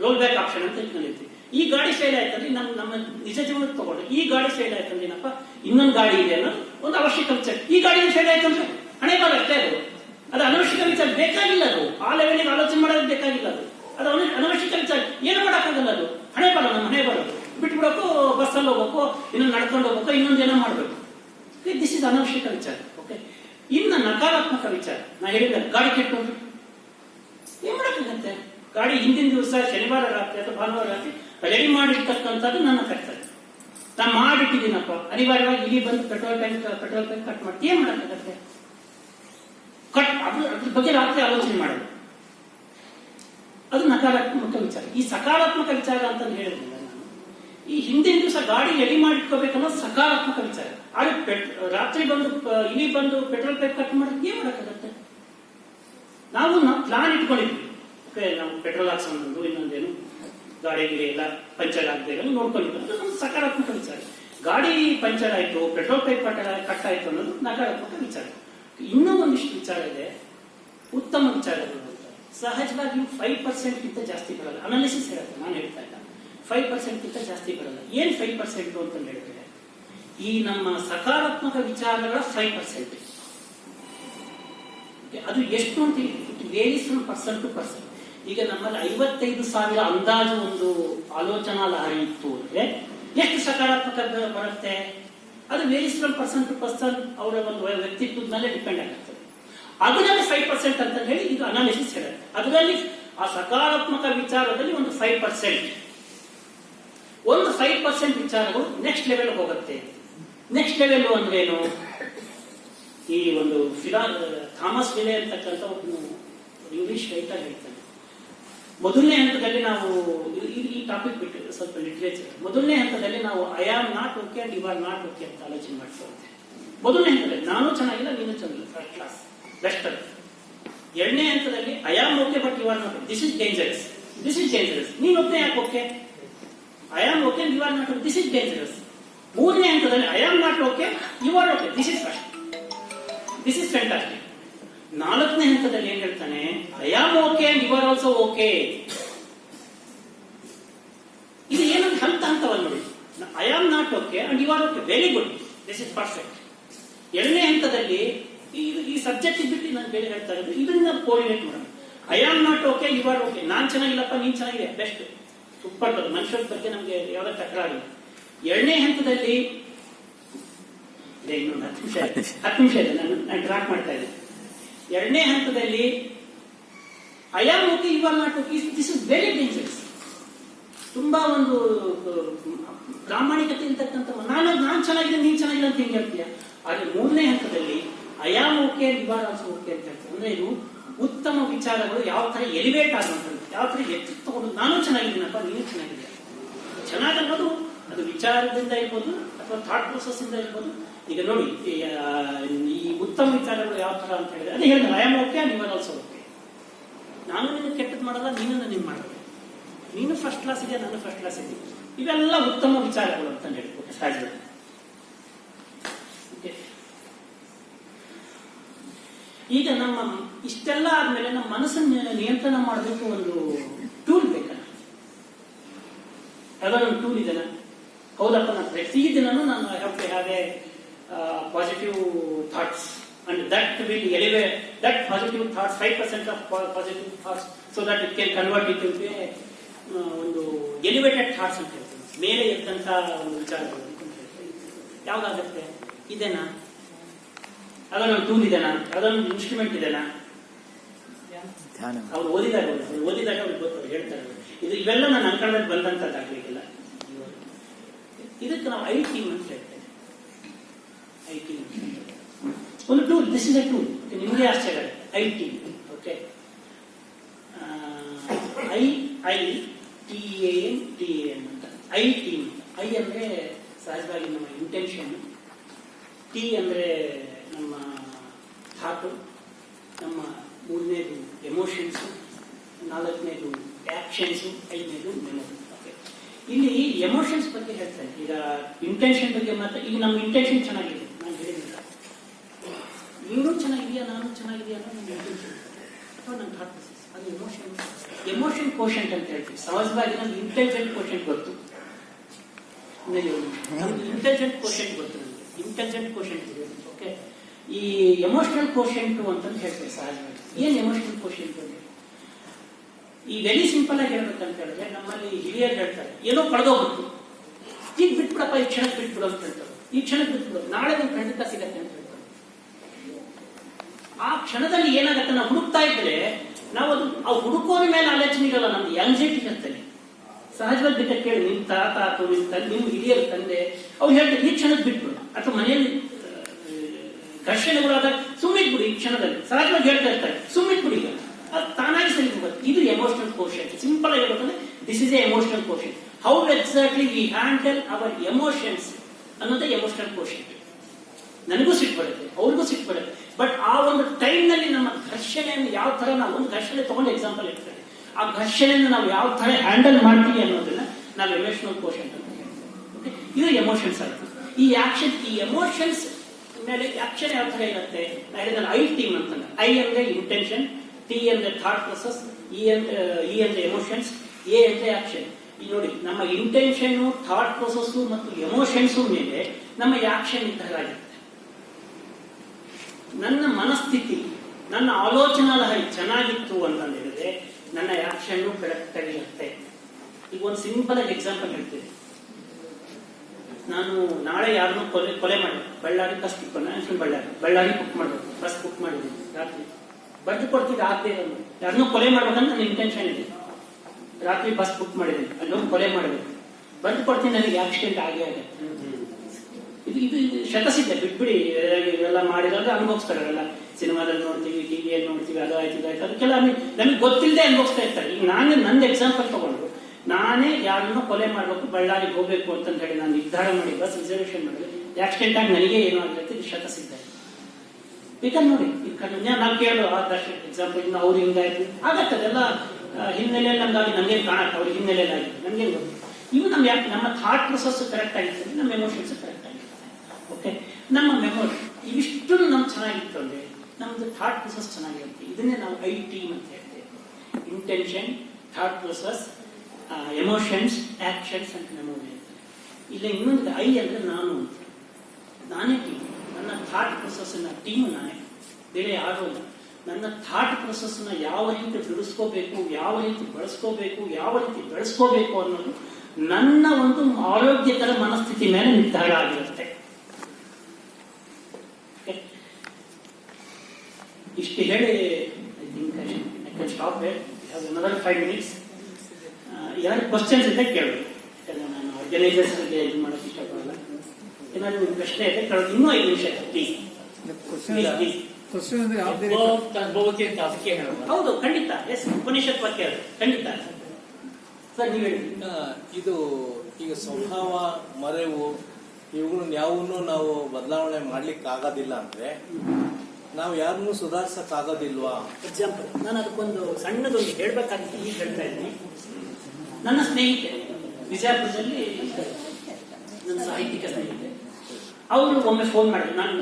ರೋಲ್ ಬ್ಯಾಕ್ ಆಪ್ಷನ್ ಅಂತ ಇಟ್ಕೊಂಡಿರ್ತೀವಿ ಈ ಗಾಡಿ ಫೇಲ್ ಆಯ್ತಂದ್ರೆ ನಮ್ಮ ನಮ್ಮ ನಿಜ ಜೀವನಕ್ಕೆ ತಗೊಂಡು ಈ ಗಾಡಿ ಫೇಲ್ ಆಯ್ತಂದ್ರೆ ಏನಪ್ಪ? ಇನ್ನೊಂದು ಗಾಡಿ ಇದೆ ಅನ್ನೋ ಒಂದು ಅವಶ್ಯಕ ವಿಚಾರ. ಈ ಗಾಡಿ ಫೇಲ್ ಆಯ್ತಂದ್ರೆ ಹಣೆ ಬಾಲ ಅಷ್ಟೇ ಅದು. ಅದು ಅನವಶ್ಯಕ ವಿಚಾರ ಬೇಕಾಗಿಲ್ಲ ಅದು. ಆ ಲೆವೆಲ್ಗೆ ಆಲೋಚನೆ ಮಾಡೋದು ಬೇಕಾಗಿಲ್ಲ ಅದು. ಅದು ಅನ- ಅನವಶ್ಯಕ ವಿಚಾರ. ಏನು ಮಾಡೋಕ್ಕಾಗಲ್ಲ ಅದು. ಹಣೆ ಬಾಲ ನಮ್ಮ ಹಣೆ ಬಾಲ ಬಿಟ್ಬಿಡೋಕು ಬಸ್ಸಲ್ಲಿ ಹೋಗ್ಬೇಕು, ಇನ್ನೊಂದು ನಡ್ಕೊಂಡು ಹೋಗ್ಬೇಕು, ಇನ್ನೊಂದು ಏನೋ ಮಾಡಬೇಕು. ದಿಸ್ ಇಸ್ ಅನವಶ್ಯಕ ವಿಚಾರ. ಇನ್ನು ನಕಾರಾತ್ಮಕ ವಿಚಾರ. ನಾ ಹೇಳಿದ ಗಾಡಿ ಕೆಟ್ಟು ಏನ್ ಮಾಡಕ್ಕಾಗತ್ತೆ? ಗಾಡಿ ಹಿಂದಿನ ದಿವಸ, ಶನಿವಾರ ರಾತ್ರಿ ಅಥವಾ ಭಾನುವಾರ ರಾತ್ರಿ ರೆಡಿ ಮಾಡಿರ್ತಕ್ಕಂಥದ್ದು ನನ್ನ ಕರ್ತವ್ಯ. ನಾ ಮಾಡಿಟ್ಟಿದ್ದೀನಪ್ಪ. ಅನಿವಾರ್ಯವಾಗಿ ಇಲ್ಲಿ ಬಂದು petrol tank petrol tank cut ಮಾಡಿ. ಏನ್ ಮಾಡಕ್ಕಾಗತ್ತೆ? ಕಟ್ ಅದು, ಅದ್ರ ಬಗ್ಗೆ ರಾತ್ರಿ ಆಲೋಚನೆ ಮಾಡೋದು. ಅದು ನಕಾರಾತ್ಮಕ ವಿಚಾರ. ಈ ಸಕಾರಾತ್ಮಕ ವಿಚಾರ ಅಂತ ಹೇಳಿದ್ನಲ್ಲ ನಾನು ಈ ಹಿಂದಿನ ದಿವಸ ಗಾಡಿ ರೆಡಿ ಮಾಡಿಟ್ಕೋಬೇಕನ್ನೋ ಸಕಾರಾತ್ಮಕ ವಿಚಾರ. ಆದ್ರೆ ಪೆಟ್, ರಾತ್ರಿ ಬಂದು ಇಲ್ಲಿ ಬಂದು ಪೆಟ್ರೋಲ್ ಪೈಪ್ ಕಟ್ ಮಾಡಕ್ಕೆ ಏನ್ ಮಾಡಕ್ಕಾಗತ್ತೆ? ನಾವು ಪ್ಲಾನ್ ಇಟ್ಕೊಂಡಿದ್ವಿ. ಓಕೆ, ನಾವು ಪೆಟ್ರೋಲ್ ಹಾಕ್ಸೋದು ಇನ್ನೊಂದೇನು ಗಾಡಿ ಗಿಡಿ ಎಲ್ಲ ಪಂಚರ್ ಆಗದೆ ಇರೋ ನೋಡ್ಕೊಂಡಿದ್ವಿ. ಅದು ಒಂದು ಸಕಾರಾತ್ಮಕ ವಿಚಾರ. ಗಾಡಿ ಪಂಚರ್ ಆಯ್ತು ಪೆಟ್ರೋಲ್ ಪೈಪ್ ಕಟ್ಟ ಕಟ್ ಆಯ್ತು ಅನ್ನೋದು ನಕಾರಾತ್ಮಕ ವಿಚಾರ. ಇನ್ನೂ ಒಂದಿಷ್ಟು ವಿಚಾರ ಇದೆ. ಉತ್ತಮ ವಿಚಾರಗಳು ಅಂತ. ಸಹಜವಾಗಿ ಫೈವ್ ಪರ್ಸೆಂಟ್ ಗಿಂತ ಜಾಸ್ತಿ ಬರಲ್ಲ. ಅನಾಲಿಸಿಸ್ ಹೇಳುತ್ತೆ, ನಾನು ಹೇಳ್ತಾ ಇಲ್ಲ ಫೈವ್ ಪರ್ಸೆಂಟ್ ಗಿಂತ ಜಾಸ್ತಿ ಬರಲ್ಲ. ಏನ್ ಫೈವ್ ಪರ್ಸೆಂಟ್ ಅಂತ ಹೇಳಿದ್ರೆ, ಈ ನಮ್ಮ ಸಕಾರಾತ್ಮಕ ವಿಚಾರಗಳ ಫೈವ್ ಪರ್ಸೆಂಟ್ ಅದು ಎಷ್ಟು ಅಂತ it varies from person to person ಈಗ ನಮ್ಮಲ್ಲಿ ಐವತ್ತೈದು ಸಾವಿರ ಅಂದಾಜು ಒಂದು ಆಲೋಚನಾ ಲಹರಿ ಇತ್ತು ಅಂದ್ರೆ, ಎಷ್ಟು ಸಕಾರಾತ್ಮಕ ಬರುತ್ತೆ? ಅದು varies from person to person ಅವರ ಒಂದು ವ್ಯಕ್ತಿತ್ವದ ಮೇಲೆ ಡಿಪೆಂಡ್ ಆಗುತ್ತೆ. ಅದರಲ್ಲಿ ಫೈವ್ ಪರ್ಸೆಂಟ್ ಅಂತ ಹೇಳಿ ಇದು ಅನಾಲಿಸಿಸ್ ಹೇಳುತ್ತೆ ಅದರಲ್ಲಿ ಆ ಸಕಾರಾತ್ಮಕ ವಿಚಾರದಲ್ಲಿ ಒಂದು ಫೈವ್ ಪರ್ಸೆಂಟ್ ಒಂದು ಫೈವ್ ಪರ್ಸೆಂಟ್ ವಿಚಾರಗಳು ನೆಕ್ಸ್ಟ್ ಲೆವೆಲ್ ಹೋಗುತ್ತೆ. ನೆಕ್ಸ್ಟ್ ಲೆವೆಲ್ ಅಂದ್ರೆ ಏನು ಈ ಒಂದು ಫಿಲಾ ಥಾಮಸ್ ವಿಲೆ ಅಂತಕ್ಕಂಥ ಒಂದು ಇಂಗ್ಲಿಷ್ ರೈಟರ್ ಹೇಳ್ತಾನೆ. ಮೊದಲನೇ ಹಂತದಲ್ಲಿ ನಾವು, ಈ ಟಾಪಿಕ್ ಬಿಟ್ಟು ಸ್ವಲ್ಪ ಲಿಟ್ರೇಚರ್ ಮೊದಲನೇ ಹಂತದಲ್ಲಿ ನಾವು I are not okay and you are not okay ಅಂತ ಆಲೋಚನೆ ಮಾಡ್ಕೊಳ್ತೇವೆ ಮೊದಲನೇ ಹಂತದಲ್ಲಿ, ನಾನು ಚೆನ್ನಾಗಿಲ್ಲ, ನೀನು ಚೆನ್ನಾಗಿಲ್ಲ. ಫಸ್ಟ್ ಕ್ಲಾಸ್ ಬೆಸ್ಟ್ ಎರಡನೇ ಹಂತದಲ್ಲಿ I am okay but you are not this is dangerous this is dangerous ನೀನು ಒಬ್ಬನೇ ಯಾಕೆ okay I am okay you are not this is dangerous ಮೂರನೇ ಹಂತದಲ್ಲಿ I am not okay you are okay this is first this is fantastic ನಾಲ್ಕನೇ ಹಂತದಲ್ಲಿ ಏನ್ ಹೇಳ್ತಾನೆ? I am okay you are also okay ಇದು ಏನೊಂದು ಹಂತ ಹಂತವನ್ನು ನೋಡಿ. I am not okay and you are okay very good this is perfect ಎರಡನೇ ಹಂತದಲ್ಲಿ ಇದು ಈ ಸಬ್ಜೆಕ್ಟ್ ಬಿಟ್ಟು ನಾನು ಬೇರೆ ಹೇಳ್ತಾ ಇರೋದು. ಇದನ್ನ ಕೋಆರ್ಡಿನೇಟ್ ಮಾಡೋಣ. I am not okay you are okay ನಾನ್ ಚೆನ್ನಾಗಿಲ್ಲಪ್ಪ, ನೀನ್ ಚೆನ್ನಾಗಿದೆ. ಬೆಸ್ಟ್ ಸೂಪರ್ ಮನುಷ್ಯರ ಬಗ್ಗೆ ನಮಗೆ ಯಾವ ತಕರಾರು. ಎರಡನೇ ಹಂತದಲ್ಲಿ ಇದೆ ಇನ್ನೊಂದು ಹತ್ತು ನಿಮಿಷ ಇದೆ. ಹತ್ತು ನಿಮಿಷ. ಇದೆ ನಾನು ನಾನು ಟ್ರ್ಯಾಕ್ ಮಾಡ್ತಾ ಇದ್ದೆ ಎರಡನೇ ಹಂತದಲ್ಲಿ I am okay you are not okay this is very dangerous ತುಂಬಾ ಒಂದು ಪ್ರಾಮಾಣಿಕತೆ ಇರ್ತಕ್ಕಂಥ ನಾನು ನಾನು ಚೆನ್ನಾಗಿದೆ ನೀನು ಚೆನ್ನಾಗಿಲ್ಲ ಅಂತ ಹೆಂಗೆ ಹೇಳ್ತೀಯ? ಆದ್ರೆ ಮೂರನೇ ಹಂತದಲ್ಲಿ I am am okay you are also okay ಅಂತ ಹೇಳ್ತಾರೆ ಅಂದ್ರೆ ಇದು ಉತ್ತಮ ವಿಚಾರಗಳು ಯಾವ ತರ ಎಲಿವೇಟ್ ಆಗುವಂಥದ್ದು ಯಾವ ತರ ಎತ್ತಿ ತಗೊಂಡು ನಾನು ಚೆನ್ನಾಗಿದ್ದೀನಪ್ಪ ನೀನು ಚೆನ್ನಾಗಿದೆ ಚೆನ್ನಾಗನ್ನೋದು ಅದು ವಿಚಾರದಿಂದ ಇರ್ಬೋದು ಅಥವಾ ಥಾಟ್ ಪ್ರೊಸೆಸ್ ಇಂದ ಇರ್ಬೋದು. ಈಗ ನೋಡಿ ಈ, ಉತ್ತಮ ವಿಚಾರಗಳು ಯಾವ ತರ ಅಂತ ಹೇಳಿದ್ರೆ ಅದೇ ಹೇಳಿದ್ರೆ ಆಮ್ ಓಕೆ ನಿಮ್ಮ ಓಕೆ. ನಾನು ನಿನ್ನ ಕೆಟ್ಟದ್ದು ಮಾಡಲ್ಲ ನೀನು ನೀನು ಮಾಡಲ್ಲ ನೀನು ಫಸ್ಟ್ ಕ್ಲಾಸ್ ಇದೆ ನಾನು ಫಸ್ಟ್ ಕ್ಲಾಸ್ ಇದೆ ಇವೆಲ್ಲ ಉತ್ತಮ ವಿಚಾರಗಳು ಅಂತ ಹೇಳ್ಬೋದು ಈಗ ನಮ್ಮ ಇಷ್ಟೆಲ್ಲ ಆದ್ಮೇಲೆ ನಮ್ಮ ಮನಸ್ಸನ್ನ ನಿಯಂತ್ರಣ ಮಾಡಬೇಕು ಒಂದು ಟೂಲ್ ಬೇಕಲ್ಲ. ಯಾವ್ದಾದ್ರು ಟೂಲ್ ಇದೆನಾ ಹೌದಪ್ಪ, ನಾನು ಪ್ರತಿ ದಿನನೂ ನಾನು to have positive thoughts and that will elevate that positive thoughts five percent of positive thoughts so that it can convert it to ಒಂದು ಎಲಿವೇಟೆಡ್ ಥಾಟ್ಸ್ ಅಂತ ಹೇಳ್ತೀನಿ ಮೇಲೆ ಇರ್ತಂತ ಒಂದು ವಿಚಾರಗಳು ಅಂತ ಇದೆನಾ? ಅದೊಂದು ಟೂಲ್ ಇದೆನಾ? ಅದೊಂದು ಇನ್ಸ್ಟ್ರೂಮೆಂಟ್ ಇದೆನಾ? ಧ್ಯಾನ ಅವ್ರು ಓದಿದಾಗ ಓದಿದಾಗ ಅವ್ರಿಗೆ ಗೊತ್ತು ಹೇಳ್ತಾರೆ. ಇದು ಇವೆಲ್ಲ ನಾನು ಅನ್ಕೊಂಡಲ್ಲಿ ಬಂದಂತದ್ದಾಗ್ಲಿಕ್ಕಿಲ್ಲ ಇದಕ್ಕೆ ನಾವು ಐ ಟೀಮ್ ಅಂತ ಹೇಳ್ತೇವೆ. ಐ ಟೀಮ್ ಒಂದು tool this is a tool ನಿಮಗೆ ಆಶ್ಚರ್ಯ. I T okay I I, T N T N ಅಂತ. ಐ ಟೀಮ್ ಐ ಅಂದ್ರೆ ಸಹಜವಾಗಿ ನಮ್ಮ ಇಂಟೆನ್ಷನ್ ಟಿ ಅಂದ್ರೆ ನಮ್ಮ ಥಾಟು ನಮ್ಮ ಮೂರನೇದು ಎಮೋಷನ್ಸು ನಾಲ್ಕನೇದು ಆಕ್ಷನ್ಸ್ ಐದನೇದು ಮೆಮೊರಿ ಓಕೆ ಇಲ್ಲಿ ಎಮೋಷನ್ಸ್ ಬಗ್ಗೆ ಹೇಳ್ತಾರೆ ಈಗ ಇಂಟೆನ್ಷನ್ ಬಗ್ಗೆ ಮಾತ್ರ, ಈಗ ನಮ್ಮ ಇಂಟೆನ್ಷನ್ ಚೆನ್ನಾಗಿದೆ. ನಾನು ಹೇಳಿದ್ದಿಲ್ಲ ನೀನು ಚೆನ್ನಾಗಿದೆಯಾ, ನಾನು ಚೆನ್ನಾಗಿದೆಯಾ ಅನ್ನೋ ನನ್ನ ಇಂಟೆನ್ಷನ್ ಅಥವಾ ನನ್ನ ಅದು ಎಮೋಷನ್ ಎಮೋಷನ್ ಕೋಶಂಟ್ ಅಂತ ಹೇಳ್ತೀವಿ. ಸಹಜವಾಗಿ ನಮ್ಗೆ ಇಂಟೆಲಿಜೆಂಟ್ ಕೋಶಂಟ್ ಗೊತ್ತು. ಇಂಟೆಲಿಜೆಂಟ್ ಕೋಶಂಟ್ ಗೊತ್ತು ನಮಗೆ ಇಂಟೆಲಿಜೆಂಟ್ ಕೋಶಂಟ್ ಓಕೆ ಈ ಎಮೋಷನಲ್ ಕೋಶಂಟ್ ಅಂತಂದು ಹೇಳ್ತೀವಿ ಸಹಜವಾಗಿ. ಏನ್ ಎಮೋಷನಲ್ ಕ್ವಶನ್ ಈ ವೆರಿ ಸಿಂಪಲ್ ಆಗಿ ಹೇಳ್ಬೇಕಂತ ಹೇಳಿದ್ರೆ ನಮ್ಮಲ್ಲಿ ಹಿರಿಯರು ಹೇಳ್ತಾರೆ, ಏನೋ ಕಳೆದೋಗ್ಬಿಟ್ಟು ಈಗ ಬಿಟ್ಬಿಡಪ್ಪ, ಈ ಕ್ಷಣಕ್ಕೆ ಬಿಟ್ಬಿಡು ಅಂತ ಹೇಳ್ತಾರೆ. ಈ ಕ್ಷಣಕ್ಕೆ ಬಿಟ್ಬಿಡು, ನಾಳೆ ನಿನ್ ಖಂಡಿತ ಸಿಗತ್ತೆ ಅಂತ ಹೇಳ್ತಾರೆ. ಆ ಕ್ಷಣದಲ್ಲಿ ಏನಾಗತ್ತೆ? ನಾವು ಹುಡುಕ್ತಾ ಇದ್ರೆ ನಾವು ಅದು, ಆ ಹುಡುಕೋರ ಮೇಲೆ ಆಲೋಚನೆ ಇರಲ್ಲ ನಮ್ಗೆ ಆಂಗ್ಸೈಟಿ ಇರುತ್ತೆ. ಸಹಜವಾಗಿ ಬಿಟ್ಟ ಕೇಳಿ, ನಿಮ್ ತಾತ ಅಥವಾ ನಿಮ್ ತಂದೆ ನಿಮ್ ಹಿರಿಯರ ತಂದೆ, ಅವ್ರು ಹೇಳ್ತಾರೆ, ಈ ಕ್ಷಣಕ್ಕೆ ಬಿಟ್ಬಿಡು. ಅಥವಾ ಮನೆಯಲ್ಲಿ ಘರ್ಷಣೆಗಳಾದಾಗ ಸುಮ್ಮಿಟ್ ಬಿಡಿ ಈ ಕ್ಷಣದಲ್ಲಿ ಸಹಜವಾಗಿ ಹೇಳ್ತಾ ಇರ್ತಾರೆ, ಸುಮ್ಮಿತ್ ಬಿಡಿ ಅದು ತಾನಾಗಿ ಸರಿ ಹೋಗುತ್ತೆ ಇದು ಎಮೋಷನಲ್ ಕೋಶನ್ ಸಿಂಪಲ್ ಆಗಿ ಹೇಳ್ಬೇಕಂದ್ರೆ this is a emotional quotient how exactly we handle our emotions ಅನ್ನೋದೇ ಎಮೋಷನಲ್ ಕೋಶನ್ ನನಗೂ ಸಿಟ್ಟು ಬರುತ್ತೆ, ಅವ್ರಿಗೂ ಸಿಟ್ಟು ಬರುತ್ತೆ. ಬಟ್ ಆ ಒಂದು ಟೈಮ್ನಲ್ಲಿ ನಮ್ಮ ಘರ್ಷಣೆಯನ್ನು ಯಾವ ತರ ನಾವು, ಒಂದು ಘರ್ಷಣೆ ತಗೊಂಡು ಎಕ್ಸಾಂಪಲ್ ಇರ್ತಾರೆ ಆ ಘರ್ಷಣೆಯನ್ನು ನಾವು ಯಾವ ತರ ಹ್ಯಾಂಡಲ್ ಮಾಡ್ತೀವಿ ಅನ್ನೋದನ್ನ ನಾವು ಎಮೋಷನಲ್ ಕೋಶನ್ ಅಂತ? ಇದು ಎಮೋಷನ್ಸ್ ಆಗುತ್ತೆ. ಈ ಆಕ್ಷನ್ ಈ ಎಮೋಷನ್ಸ್ ಮೇಲೆ ಆಕ್ಷನ್ ಯಾವ ಥರ ಇರುತ್ತೆ? ಹೇಳಿದ್ರೆ ಐ ಟೀಮ್ ಅಂತಂದ್ರೆ. ಐ ಅಂದ್ರೆ ಇಂಟೆನ್ಷನ್ ಟಿ ಅಂದ್ರೆ ಥಾಟ್ ಪ್ರೊಸೆಸ್ ಇ ಅಂದ್ರೆ ಇ ಅಂದ್ರೆ ಎಮೋಷನ್ಸ್ ಎ ಅಂದ್ರೆ ಆಕ್ಷನ್ ಈ ನೋಡಿ, ನಮ್ಮ ಇಂಟೆನ್ಷನ್ ಥಾಟ್ ಪ್ರೊಸೆಸ್ ಮತ್ತು ಎಮೋಷನ್ಸ್ ಮೇಲೆ ನಮ್ಮ ಆಕ್ಷನ್ ಆಗಿರುತ್ತೆ. ನನ್ನ ಮನಸ್ಥಿತಿ, ನನ್ನ ಆಲೋಚನಾ ಲಹರಿ ಚೆನ್ನಾಗಿತ್ತು ಅಂತ ಹೇಳಿದ್ರೆ ನನ್ನ ಆಕ್ಷನ್ ಕರೆಕ್ಟ್ ಆಗಿರುತ್ತೆ ಈಗ ಒಂದು ಸಿಂಪಲ್ ಆಗಿ ಎಕ್ಸಾಂಪಲ್ ಹೇಳ್ತೀನಿ. ನಾನು ನಾಳೆ ಯಾರನ್ನೂ ಕೊಲೆ ಕೊಲೆ ಮಾಡಿ, ಬಳ್ಳಾರಿ ಫಸ್ಟ್ ನಾನು ಬಳ್ಳಾರಿ ಬಳ್ಳಾರಿ ಬುಕ್ ಮಾಡಬೇಕು ಬಸ್ ಬುಕ್ ಮಾಡಿದ್ದೀನಿ, ರಾತ್ರಿ. ಬರ್ದು ಕೊಡ್ತೀವಿ, ರಾತ್ರಿ ಯಾರನ್ನೂ ಕೊಲೆ ಮಾಡ್ಬೇಕಂತ ನನ್ನ ಇಂಟೆನ್ಷನ್ ಇದೆ. ರಾತ್ರಿ ಬಸ್ ಬುಕ್ ಮಾಡಿದ್ದೀನಿ ಅಲ್ಲೋಗಿ ಕೊಲೆ ಮಾಡಬೇಕು. ಬರ್ದು ಕೊಡ್ತೀನಿ, ನನಗೆ ಆಕ್ಸಿಡೆಂಟ್ ಆಗೇ ಆಗುತ್ತೆ ಇದು ಇದು ಶತಸಿದ್ಧ, ಬಿಟ್ಬಿಡಿ ಇವೆಲ್ಲ ಮಾಡಿದಾಗ ಅನುಭವಿಸ್ತಾರೆ ಅವೆಲ್ಲ ಸಿನಿಮಾದಲ್ಲಿ ನೋಡ್ತೀವಿ ಟಿವಿಯಲ್ಲಿ ನೋಡ್ತೀವಿ, ಅದು ಆಯ್ತು ಇದಾಯ್ತು ಅದಕ್ಕೆಲ್ಲ ನಮಗೆ ಗೊತ್ತಿಲ್ಲದೆ ಅನುಭವಿಸ್ತಾ ಇರ್ತಾರೆ. ಈಗ ನಾನೇ ನಂದು ಎಕ್ಸಾಂಪಲ್ ತಗೊಂಡು ನಾನೇ ಯಾರನ್ನು ಕೊಲೆ ಮಾಡಬೇಕು, ಬಳ್ಳಾರಿಗೆ ಹೋಗ್ಬೇಕು ಅಂತ ಹೇಳಿ ನಾನು ನಿರ್ಧಾರ ಮಾಡಿ ಬಸ್ ರಿಸರ್ವೇಶನ್ ಮಾಡಿದೆ ಆಕ್ಸಿಡೆಂಟ್ ಆಗಿ ನನಗೆ ಏನೋ ಆಗಿರುತ್ತೆ ಇದು ಶತಸಿದ್ಧ. ಈಗ ನೋಡಿ, ಈ ಕಣ್ಣು ನಾವು ಕೇಳೋ ಆ ದರ್ಶನ ಎಕ್ಸಾಂಪಲ್ ಇನ್ನು ಅವ್ರು ಹಿಂಗಾಯ್ತು. ಆಗತ್ತೆ, ಅದೆಲ್ಲ ಹಿನ್ನೆಲೆಯಲ್ಲಿ ನಮ್ಗಾಗಿ ನಮಗೆ ಕಾಣತ್ತೆ ಅವ್ರ ಹಿನ್ನೆಲೆಯಲ್ಲಿ ಆಗಿದೆ ನಮ್ಗೆ ಗೊತ್ತು? ಇವು ನಮ್ಮ ಯಾಕೆ ನಮ್ಮ ಥಾಟ್ ಪ್ರೊಸೆಸ್ ಕರೆಕ್ಟ್ ಆಗಿರ್ತದೆ ನಮ್ಮ ಎಮೋಷನ್ಸ್ ಕರೆಕ್ಟ್ ಆಗಿರ್ತದೆ ಓಕೆ ನಮ್ಮ ಮೆಮೊರಿ ಇವಿಷ್ಟು ನಮ್ಗೆ ಚೆನ್ನಾಗಿತ್ತು ಅಂದ್ರೆ, ನಮ್ದು ಥಾಟ್ ಪ್ರೊಸೆಸ್ ಚೆನ್ನಾಗಿರುತ್ತೆ. ಇದನ್ನೇ ನಾವು ಐ ಟೀಮ್ ಅಂತ ಹೇಳ್ತೇವೆ. Intention thought process emotions actions ಅಂತ ನಮಗೆ ಇಲ್ಲ ಇನ್ನೊಂದು ಐ ಅಂದ್ರೆ ನಾನು ನಾನೇ ಟೀಮ್ ನನ್ನ ಥಾಟ್ ಪ್ರೊಸೆಸ್ನ ಟೀಮ್ ನಾನೇ. ಬೇರೆ ಯಾರು ನನ್ನ ಥಾಟ್ ಪ್ರೊಸೆಸ್ನ ಯಾವ ರೀತಿ ಬಿಡಿಸ್ಕೋಬೇಕು, ಯಾವ ರೀತಿ ಬಳಸ್ಕೋಬೇಕು, ಯಾವ ರೀತಿ ಬೆಳೆಸ್ಕೋಬೇಕು ಅನ್ನೋದು ನನ್ನ ಒಂದು ಆರೋಗ್ಯಕರ ಮನಸ್ಥಿತಿ ಮೇಲೆ ನಿರ್ಧಾರ ಆಗಿರುತ್ತೆ? ಇಷ್ಟು ಹೇಳಿ ಸ್ಟಾಪ್ ಫೈವ್ ಮಿನಿಟ್ಸ್ ಯಾರು ಕ್ವಶನ್ಸ್ ಇದ್ದರೆ ಕೇಳಿ ಯಾಕಂದ್ರೆ ನಾನು ಬಗ್ಗೆ ಇದು ಮಾಡೋಕ್ಕೆ ಇಷ್ಟಪಡಲ್ಲ. ಏನಾದ್ರೂ ಒಂದು ಪ್ರಶ್ನೆ ಇದೆ ಕೇಳೋದು ಇನ್ನೂ ಐದು ನಿಮಿಷ ಪ್ಲೀಸ್ ಪ್ಲೀಸ್ ಹೌದು ಖಂಡಿತ. ಎಸ್ ಉಪನಿಷತ್ ವಾಕ್ಯ ಖಂಡಿತ. ಸರ್ ನೀವು ಹೇಳಿ. ಇದು ಈಗ ಸ್ವಭಾವ ಮರೆವು ಇವುಗಳನ್ನ ಯಾವನ್ನೂ ನಾವು ಬದಲಾವಣೆ ಮಾಡ್ಲಿಕ್ಕೆ ಆಗೋದಿಲ್ಲ ಅಂದ್ರೆ ನಾವು ಯಾರನ್ನೂ ಸುಧಾರಿಸಕ್ ಆಗೋದಿಲ್ವಾ ಎಕ್ಸಾಂಪಲ್ ನಾನು ಅದಕ್ಕೊಂದು ಸಣ್ಣದೊಂದು ಹೇಳ್ಬೇಕಾಗಿತ್ತು ಈಗ ಹೇಳ್ತಾ ಇದ್ದೀನಿ. ನನ್ನ ಸ್ನೇಹಿತೆ ವಿಜಯಪುರದಲ್ಲಿ ನನ್ನ ಸಾಹಿತ್ಯಿಕ ಸ್ನೇಹಿತೆ. ಅವರು ಒಮ್ಮೆ ಫೋನ್ ಮಾಡಿದ್ರು. ನಾನು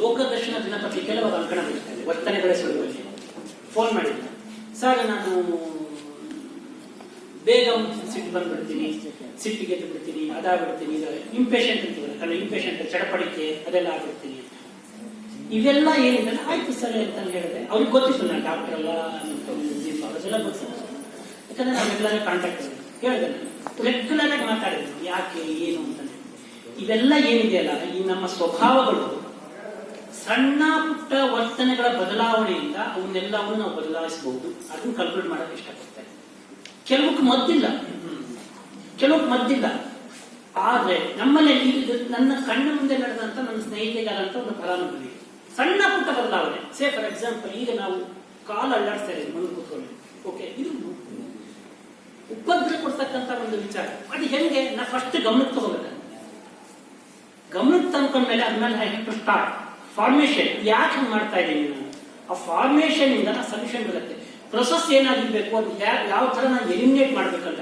ಲೋಕದರ್ಶನ ದಿನಪತ್ರಿಕೆಯಲ್ಲಿ ಅವರು ಅಂಕಣ ಬಿಡ್ತಾರೆ ವರ್ತನೆಗಳ ಸುಳುವಲ್ಲಿ ಫೋನ್ ಮಾಡಿದ್ರು. ಸರ್, ನಾನು ಬೇಗ ಸಿಟ್ಟು ಬಂದ್ಬಿಡ್ತೀನಿ. ಸಿಟ್ಟಿಗೆ ಬಿಡ್ತೀನಿ. ಅದಾಗ್ಬಿಡ್ತೀನಿ. ಇಂಪೇಷಂಟ್ ಅಂತೀವಲ್ಲ ಕಣ್ಣು ಇಂಪೇಷಂಟ್ ಚಡಪಡಿಕೆ, ಅದೆಲ್ಲ ಆಗ್ಬಿಡ್ತೀನಿ. ಅಂತ. ಇವೆಲ್ಲ ಏನಿದೆ ಆಯ್ತು ಸರ್ ಅಂತ ಹೇಳಿದ್ರೆ, ಅವ್ರಿಗೆ ಗೊತ್ತಿತ್ತು, ನಾನು ಡಾಕ್ಟರ್ ಅಲ್ಲ ಗೊತ್ತಿತ್ತು ಯಾಕಂದ್ರೆ ನಾವೆಲ್ಲರೂ ಕಾಂಟ್ಯಾಕ್ಟ್ ಹೇಳಿದೆ ರೆಗ್ಯುಲರ್ ಆಗಿ ಮಾತಾಡಿದ್ವಿ ಯಾಕೆ, ಏನು ಅಂತಂದ್ರೆ. ಇವೆಲ್ಲ ಏನಿದೆಯಲ್ಲ, ಈ ನಮ್ಮ ಸ್ವಭಾವಗಳು. ಸಣ್ಣ ಪುಟ್ಟ ವರ್ತನೆಗಳ ಬದಲಾವಣೆಯಿಂದ ಅವನ್ನೆಲ್ಲವನ್ನು ನಾವು ಬದಲಾಯಿಸಬಹುದು. ಅದನ್ನು ಕಲ್ಪನೆ ಮಾಡಕ್ಕೆ ಇಷ್ಟಪಡ್ತೇನೆ ಕೆಲವಕ್ಕೆ ಮದ್ದಿಲ್ಲ. ಕೆಲವಕ್ಕೆ ಮದ್ದಿಲ್ಲ. ಆದ್ರೆ ನಮ್ಮಲ್ಲಿ ನನ್ನ ಕಣ್ಣ ಮುಂದೆ ನಡೆದಂತ, ನನ್ನ ಸ್ನೇಹಿತೆಗಾರಂತ ಒಂದು ಫಲಾನುಭವಿ. ಸಣ್ಣ ಪುಟ್ಟ ಬದಲಾವಣೆ. ಸೇ ಫಾರ್ ಎಕ್ಸಾಂಪಲ್ ಈಗ ನಾವು ಕಾಲು ಅಳ್ಳಾಡ್ತಾ ಇದ್ದೀವಿ ಮುಂದೆ ಕೂತ್ಕೊಂಡು. ಓಕೆ ಇದು ಉಪದ್ರ ಕೊಡ್ತಕ್ಕಂತ ಒಂದು ವಿಚಾರ. ಅದು ಹೆಂಗೆ? ನಾ ಫಸ್ಟ್ ಗಮನಕ್ಕೆ ತಗೋಬೇಕು. ಗಮನಕ್ಕೆ ತಂದ್ಕೊಂಡ್ಮೇಲೆ I have to start formation ಯಾಕೆ ಹಂಗ್ ಮಾಡ್ತಾ ಇದ್ದೀನಿ ನಾನು? ಆ ಫಾರ್ಮೇಶನ್ ಇಂದ ನಾ ಸೊಲ್ಯೂಷನ್ ಬರುತ್ತೆ. ಪ್ರೊಸೆಸ್ ಏನಾಗಿರ್ಬೇಕು ಅದು ಯಾವ ತರ ನಾನು ಎಲಿಮಿನೇಟ್ ಮಾಡ್ಬೇಕಂತ.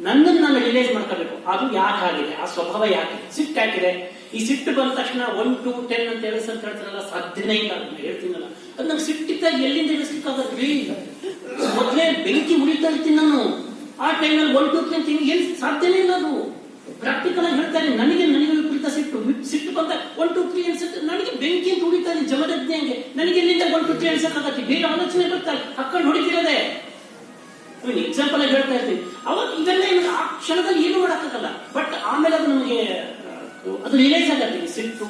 ನನ್ನನ್ನು ನಾನು ರಿಲೈಸ್ ಮಾಡ್ಕೋಬೇಕು. ಅದು ಯಾಕೆ ಆಗಿದೆ? ಆ ಸ್ವಭಾವ ಯಾಕೆ? ಸಿಟ್ಟಾಗಿದೆ ಈ ಸಿಟ್ಟು ಬಂದ ತಕ್ಷಣ ಒನ್ ಟು ಟೆನ್ ಅಂತ ಅಂತ ಹೇಳ್ತಾರಲ್ಲ, ಸಾಧ್ಯನೇ ಇಲ್ಲ ಅಂತ ಹೇಳ್ತೀನಲ್ಲ ಅದು ನಂಗೆ ಸಿಟ್ಟಿದ್ದಾಗ ಎಲ್ಲಿಂದ ಇಳಿಸ್ಲಿಕ್ಕಾಗತ್ರಿ ಮೊದಲೇ ಬೆಂಕಿ ಉಳಿತಾ ಇರ್ತೀನಿ ನಾನು. ಆ ಟೈಮಲ್ಲಿ ಒನ್ ಟು ತ್ರೀ ತಿಂಗ್ ಎಲ್ಲಿ ಸಾಧ್ಯನೇ ಇಲ್ಲ ಅದು. ಪ್ರಾಕ್ಟಿಕಲ್ ಆಗಿ ಹೇಳ್ತಾರೆ, ನನಗೆ ನನಗೆ ವಿಪರೀತ ಸಿಟ್ಟು. ಸಿಟ್ಟು ಬಂದ ಒನ್ ಟು ತ್ರೀ ಅನ್ಸುತ್ತೆ. ನನಗೆ ಬೆಂಕಿ ಅಂತ ಉಳಿತಾ ಇದೆ, ಜಮದಗ್ನಿ ಹಂಗೆ. ನನಗೆ ಎಲ್ಲಿಂದ ಒನ್ ಟು ತ್ರೀ ಅನ್ಸಕ್ಕಾಗತ್ತೆ? ಬೇರೆ ಆಲೋಚನೆ ಬರ್ತಾರೆ ಅಕ್ಕಂಡು ಹೊಡಿತಿರೋದೆ. ಎಕ್ಸಾಂಪಲ್ ಆಗಿ ಹೇಳ್ತಾ ಇರ್ತೀನಿ ಅವಾಗ ಏನು ಆ ಕ್ಷಣದಲ್ಲಿ ಏನು ಮಾಡೋಕ್ಕಾಗಲ್ಲ. ಬಟ್ ಆಮೇಲೆ ಅದು ನಮಗೆ ಅದು ರಿಲೈಸ್ ಆಗತ್ತೆ ಸಿಟ್ಟು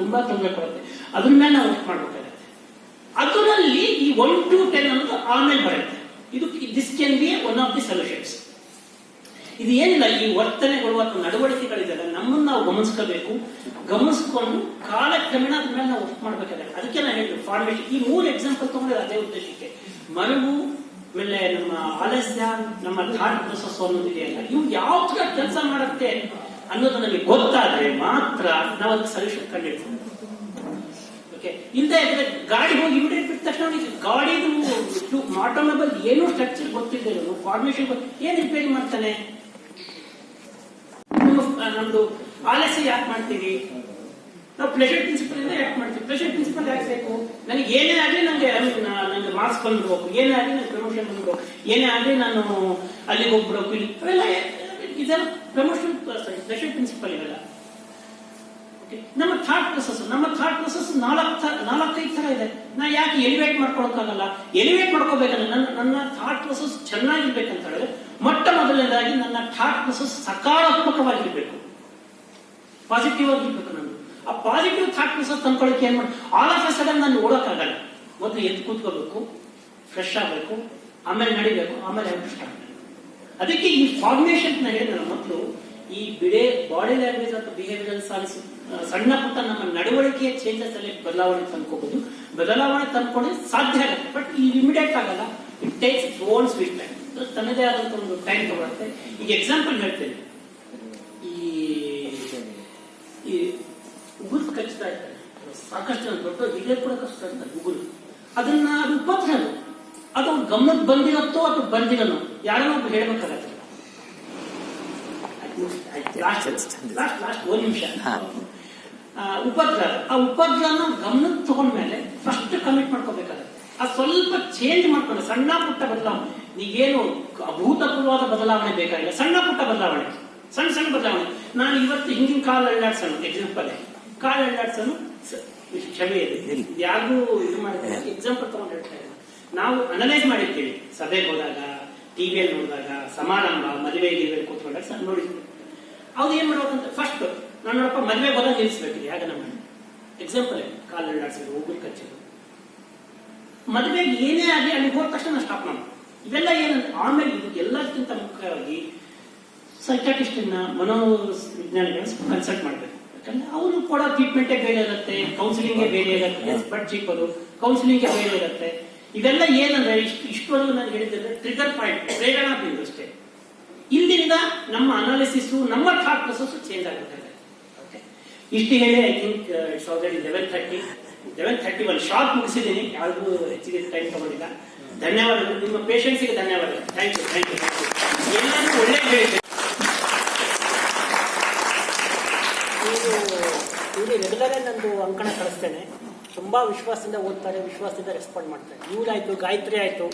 ತುಂಬಾ ತೊಂದರೆ ಕೊಡುತ್ತೆ. ಅದ್ರ ಮೇಲೆ ನಾವು ವರ್ಕ್ ಮಾಡ್ಬೇಕಾಗತ್ತೆ. ಅದರಲ್ಲಿ ಈ ಒನ್ ಟು ಟೆನ್ ಅನ್ನೋದು ಆಮೇಲೆ ಬರುತ್ತೆ. ಇದು this can be one of the solutions ಇದು ಏನಿಲ್ಲ, ಈ ವರ್ತನೆಗಳು ಅಥವಾ ನಡವಳಿಕೆಗಳಿದೆ ನಮ್ಮನ್ನು ನಾವು ಗಮನಿಸ್ಕೋಬೇಕು. ಗಮನಿಸ್ಕೊಂಡು ಕಾಲಕ್ರಮೇಣ ಅದ್ರ ಮೇಲೆ ನಾವು ವರ್ಕ್ ಮಾಡ್ಬೇಕಾಗುತ್ತೆ. ಅದಕ್ಕೆ ನಾನು ಹೇಳಿದ್ದು ಫಾರ್ಮೇಶನ್ ಈ ಮೂರು ಎಕ್ಸಾಂಪಲ್ ತಗೊಂಡ್ರೆ ಅದೇ ಉದ್ದೇಶಕ್ಕೆ. ಮರವು, ಆಮೇಲೆ ನಮ್ಮ ಆಲಸ್ಯ, ನಮ್ಮ ಥಾಟ್ ಅನ್ನೋದು ಇದೆಯಲ್ಲ ಇವು ಯಾವ ತರ ಕೆಲಸ ಮಾಡುತ್ತೆ? ಅನ್ನೋದು ನಮಗೆ ಗೊತ್ತಾದ್ರೆ ಮಾತ್ರ ನಾವು ಅದಕ್ಕೆ ಸೊಲ್ಯೂಷನ್ ಕಂಡಿಡ್ತೀವಿ ಓಕೆ ಇಲ್ಲದೆ ಗಾಡಿ ಹೋಗಿ ಇಮಿಡಿಯೇಟ್ ಬಿಟ್ಟ ತಕ್ಷಣ ಗಾಡಿದು ಆಟೋಮೊಬೈಲ್ ಏನೋ ಸ್ಟ್ರಕ್ಚರ್ ಗೊತ್ತಿದೆ ಫಾರ್ಮೇಶನ್ ಏನ್ ರಿಪೇರಿ ಮಾಡ್ತಾನೆ? ನಮ್ದು ಆಲಸ್ಯ ಯಾಕೆ ಮಾಡ್ತೀವಿ? ನಾವು ಪ್ರೆಷರ್ ಪ್ರಿನ್ಸಿಪಲ್ ಇಂದ ಯಾಕೆ ಮಾಡ್ತೀವಿ. ಪ್ರೆಷರ್ ಪ್ರಿನ್ಸಿಪಲ್ ಯಾಕೆ ಬೇಕು? ನನಗೆ ಏನೇ ಆಗಲಿ ನನಗೆ ನನಗೆ ಮಾರ್ಕ್ಸ್ ಬಂದ್ಬೇಕು ಏನೇ ಆಗಲಿ ನನಗೆ ಪ್ರಮೋಷನ್ ಬಂದ್ಬೇಕು ಏನೇ ಆಗಲಿ ನಾನು ಅಲ್ಲಿಗೆ ಹೋಗ್ಬಿಡೋಕು ಅವೆಲ್ಲ ಇದೆಲ್ಲ ಪ್ರಮೋಷನ್ ಸ್ಪೆಷಲ್ ಪ್ರಿನ್ಸಿಪಲ್ ಇವೆಲ್ಲ. ನಮ್ಮ ಥಾಟ್ ಪ್ರೊಸೆಸ್ ನಮ್ಮ ಥಾಟ್ ಪ್ರೊಸೆಸ್ ನಾಲ್ಕು ನಾಲ್ಕೈದು ತರ ಇದೆ. ನಾ ಯಾಕೆ ಎಲಿವೇಟ್ ಮಾಡ್ಕೊಳಕ್ಕಾಗಲ್ಲ? ಎಲಿವೇಟ್ ಮಾಡ್ಕೋಬೇಕಂದ್ರೆ ನನ್ನ ನನ್ನ ಥಾಟ್ ಪ್ರೊಸೆಸ್ ಚೆನ್ನಾಗಿರ್ಬೇಕಂತ ಹೇಳಿದ್ರೆ ಮೊಟ್ಟ ಮೊದಲನೇದಾಗಿ ನನ್ನ ಥಾಟ್ ಪ್ರೊಸೆಸ್ ಸಕಾರಾತ್ಮಕವಾಗಿರ್ಬೇಕು. ಪಾಸಿಟಿವ್ ಆಗಿರ್ಬೇಕು ನಾನು. ಆ ಪಾಸಿಟಿವ್ ಥಾಟ್ ಪ್ರೊಸೆಸ್ ತಂದ್ಕೊಳ್ಳೋಕೆ ಏನ್ ಮಾಡಿ ಆಲ್ ಆಫ್ ಎ ಸಡನ್ ನಾನು ಓಡೋಕ್ಕಾಗಲ್ಲ. ಮೊದಲು ಎದ್ದು ಕೂತ್ಕೋಬೇಕು ಫ್ರೆಶ್ ಆಗಬೇಕು, ಆಮೇಲೆ ನಡಿಬೇಕು, ಆಮೇಲೆ ಸ್ಟಾರ್ಟ್ ಅದಕ್ಕೆ ಈ ಫಾರ್ಮೇಶನ್ ಹೇಳಿದ ಮೊದಲು ಈ ಬಿಡೆ ಬಾಡಿ ಲ್ಯಾಂಗ್ವೇಜ್ ಅಥವಾ ಬಿಹೇವಿಯರ್ ಸಾಲಿಸ್ ಸಣ್ಣ ಪುಟ್ಟ ನಮ್ಮ ನಡವಳಿಕೆಯ ಚೇಂಜಸ್ ಅಲ್ಲಿ ಬದಲಾವಣೆ ತಂದ್ಕೋಬಹುದು ಬದಲಾವಣೆ ತಂದ್ಕೊಂಡ್ರೆ ಸಾಧ್ಯ ಆಗುತ್ತೆ. ಬಟ್ ಈ ಇಮಿಡಿಯೇಟ್ ಆಗಲ್ಲ. It takes own sweet time ತನ್ನದೇ ಆದಂತ ಒಂದು ಟೈಮ್ ತಗೊಳುತ್ತೆ. ಈಗ ಎಕ್ಸಾಂಪಲ್ ಹೇಳ್ತೇನೆ. ಈ ಉಗುರು ಕಚ್ತಾ ಇರ್ತಾರೆ ಸಾಕಷ್ಟು ದೊಡ್ಡ ಹಿರಿಯ ಕೂಡ ಕಷ್ಟ ಇರ್ತಾರೆ ಉಗುರು. ಅದನ್ನ ಅದು ಉಪದ್ರ ಅದು. ಗಮನಕ್ಕೆ ಬಂದಿರತ್ತೋ ಅಥವಾ ಬಂದಿರನೋ ಯಾರೋ ಒಬ್ಬ ಹೇಳ್ಬೇಕಾಗತ್ತೆ ಲಾಸ್ಟ್ ಲಾಸ್ಟ್ ಒಂದ್ ನಿಮಿಷ. ಉಪದ್ರ ಆ ಉಪದ್ರನ ಗಮನಕ್ಕೆ ತಗೊಂಡ್ಮೇಲೆ ಫಸ್ಟ್ ಕಮಿಟ್ ಮಾಡ್ಕೋಬೇಕಾಗತ್ತೆ ಆ ಸ್ವಲ್ಪ ಚೇಂಜ್ ಮಾಡ್ಕೊಂಡು ಸಣ್ಣ ಪುಟ್ಟ ಬದಲಾವಣೆ. ನೀವೇನು ಅಭೂತಪೂರ್ವವಾದ ಬದಲಾವಣೆ ಬೇಕಾಗಿಲ್ಲ. ಸಣ್ಣ ಪುಟ್ಟ ಬದಲಾವಣೆ. ಸಣ್ಣ ಸಣ್ಣ ಬದಲಾವಣೆ. ನಾನು ಇವತ್ತು ಹಿಂದಿನ ಕಾಲ ಅಳ್ಳಾಡ್ಸೋಣ ಎಕ್ಸಾಂಪಲ್ ಕಾಲ ಅಳ್ಳಾಡ್ಸೋಣ ಕ್ಷಮೆ ಇದೆ. ಯಾರಿಗೂ ಇದು ಮಾಡಿದ್ರೆ ಎಕ್ಸಾಂಪಲ್ ತಗೊಂಡು ಹೇಳ್ತಾ ಇಲ್ಲ ನಾವು ಅನಲೈಸ್ ಮಾಡಿರ್ತೀವಿ. ಸಭೆಗೆ ಹೋದಾಗ ಟಿವಿಯಲ್ಲಿ ನೋಡಿದಾಗ ಸಮಾರಂಭ ಮದುವೆ ಗಿರುವೆ ಕೂತ್ಕೊಂಡಾಗ ಸರ್ ನೋಡಿದ್ವಿ. ಅವ್ರು ಏನ್ ಮಾಡ್ಬೇಕಂತ ಫಸ್ಟ್ ನಾನು ನೋಡಪ್ಪ ಮದುವೆ ಹೋದಾಗ ನಿಲ್ಲಿಸ್ಬೇಕು ಯಾಕೆ ನಮ್ಮ ಎಕ್ಸಾಂಪಲ್ ಕಾಲ್ ಅಳ್ಳಾಡ್ಸೋದು ಉಗುರು ಕಚ್ಚಿದ್ರು. ಮದುವೆಗೆ ಏನೇ ಆಗಲಿ ಅಲ್ಲಿ ಹೋದ ತಕ್ಷಣ ಸ್ಟಾಪ್ ಮಾಡೋದು. ಇವೆಲ್ಲ ಏನಂತ ಆಮೇಲೆ ಇದು ಎಲ್ಲದಕ್ಕಿಂತ ಮುಖ್ಯವಾಗಿ ಸೈಕಾಟಿಸ್ಟನ್ನ ಮನೋವಿಜ್ಞಾನಿಗಳನ್ನ ಕನ್ಸಲ್ಟ್ ಮಾಡಬೇಕು. ಯಾಕಂದ್ರೆ ಅವರು ಕೊಡೋ ಟ್ರೀಟ್ಮೆಂಟೇ ಬೇರೆ ಇರುತ್ತೆ ಕೌನ್ಸಿಲಿಂಗೇ ಬೇರೆ ಇರುತ್ತೆ. ಬಟ್ ಚೀಪರು ಕೌನ್ಸಿಲಿಂಗೇ ಬೇರೆ ಇರುತ್ತೆ. ಇವೆಲ್ಲ ಏನಂದ್ರೆ ಇಷ್ಟು ಇಷ್ಟವರೆಗೂ ನಾನು ಹೇಳಿದ್ರೆ ಟ್ರಿಗರ್ ಪಾಯಿಂಟ್ ಪ್ರೇರಣಾ ಬಿಂದು ಅಷ್ಟೇ. ಇಲ್ಲಿಂದ ನಮ್ಮ ಅನಾಲಿಸಿಸ್ ನಮ್ಮ ಥಾಟ್ ಪ್ರೊಸೆಸ್ ಚೇಂಜ್ ಆಗುತ್ತೆ ಇಷ್ಟು ಹೇಳಿ I think it's already eleven thirty eleven thirty one short ಮುಗಿಸಿದ್ದೀನಿ. ಯಾರಿಗೂ ಹೆಚ್ಚಿಗೆ ಟೈಮ್ ತಗೊಂಡಿಲ್ಲ. ಧನ್ಯವಾದಗಳು. ನಿಮ್ಮ ಪೇಷನ್ಸ್ಗೆ ಧನ್ಯವಾದಗಳು. ಥ್ಯಾಂಕ್ ಯು ಥ್ಯಾಂಕ್ ಯು ಎಲ್ಲರಿಗೂ ಒಳ್ಳೆ ಹೇಳಿದೆ ನೀವು ಇಲ್ಲಿ ರೆಗ್ಯುಲರೇ ನಂದು ಅಂಕಣ ಕಳಿಸ್ತೇನೆ. ತುಂಬಾ ವಿಶ್ವಾಸದಿಂದ ಓದ್ತಾರೆ ವಿಶ್ವಾಸದಿಂದ ರೆಸ್ಪಾಂಡ್ ಮಾಡ್ತಾರೆ. ಇವ್ರಾಯ್ತು ಗಾಯತ್ರಿ ಆಯ್ತು.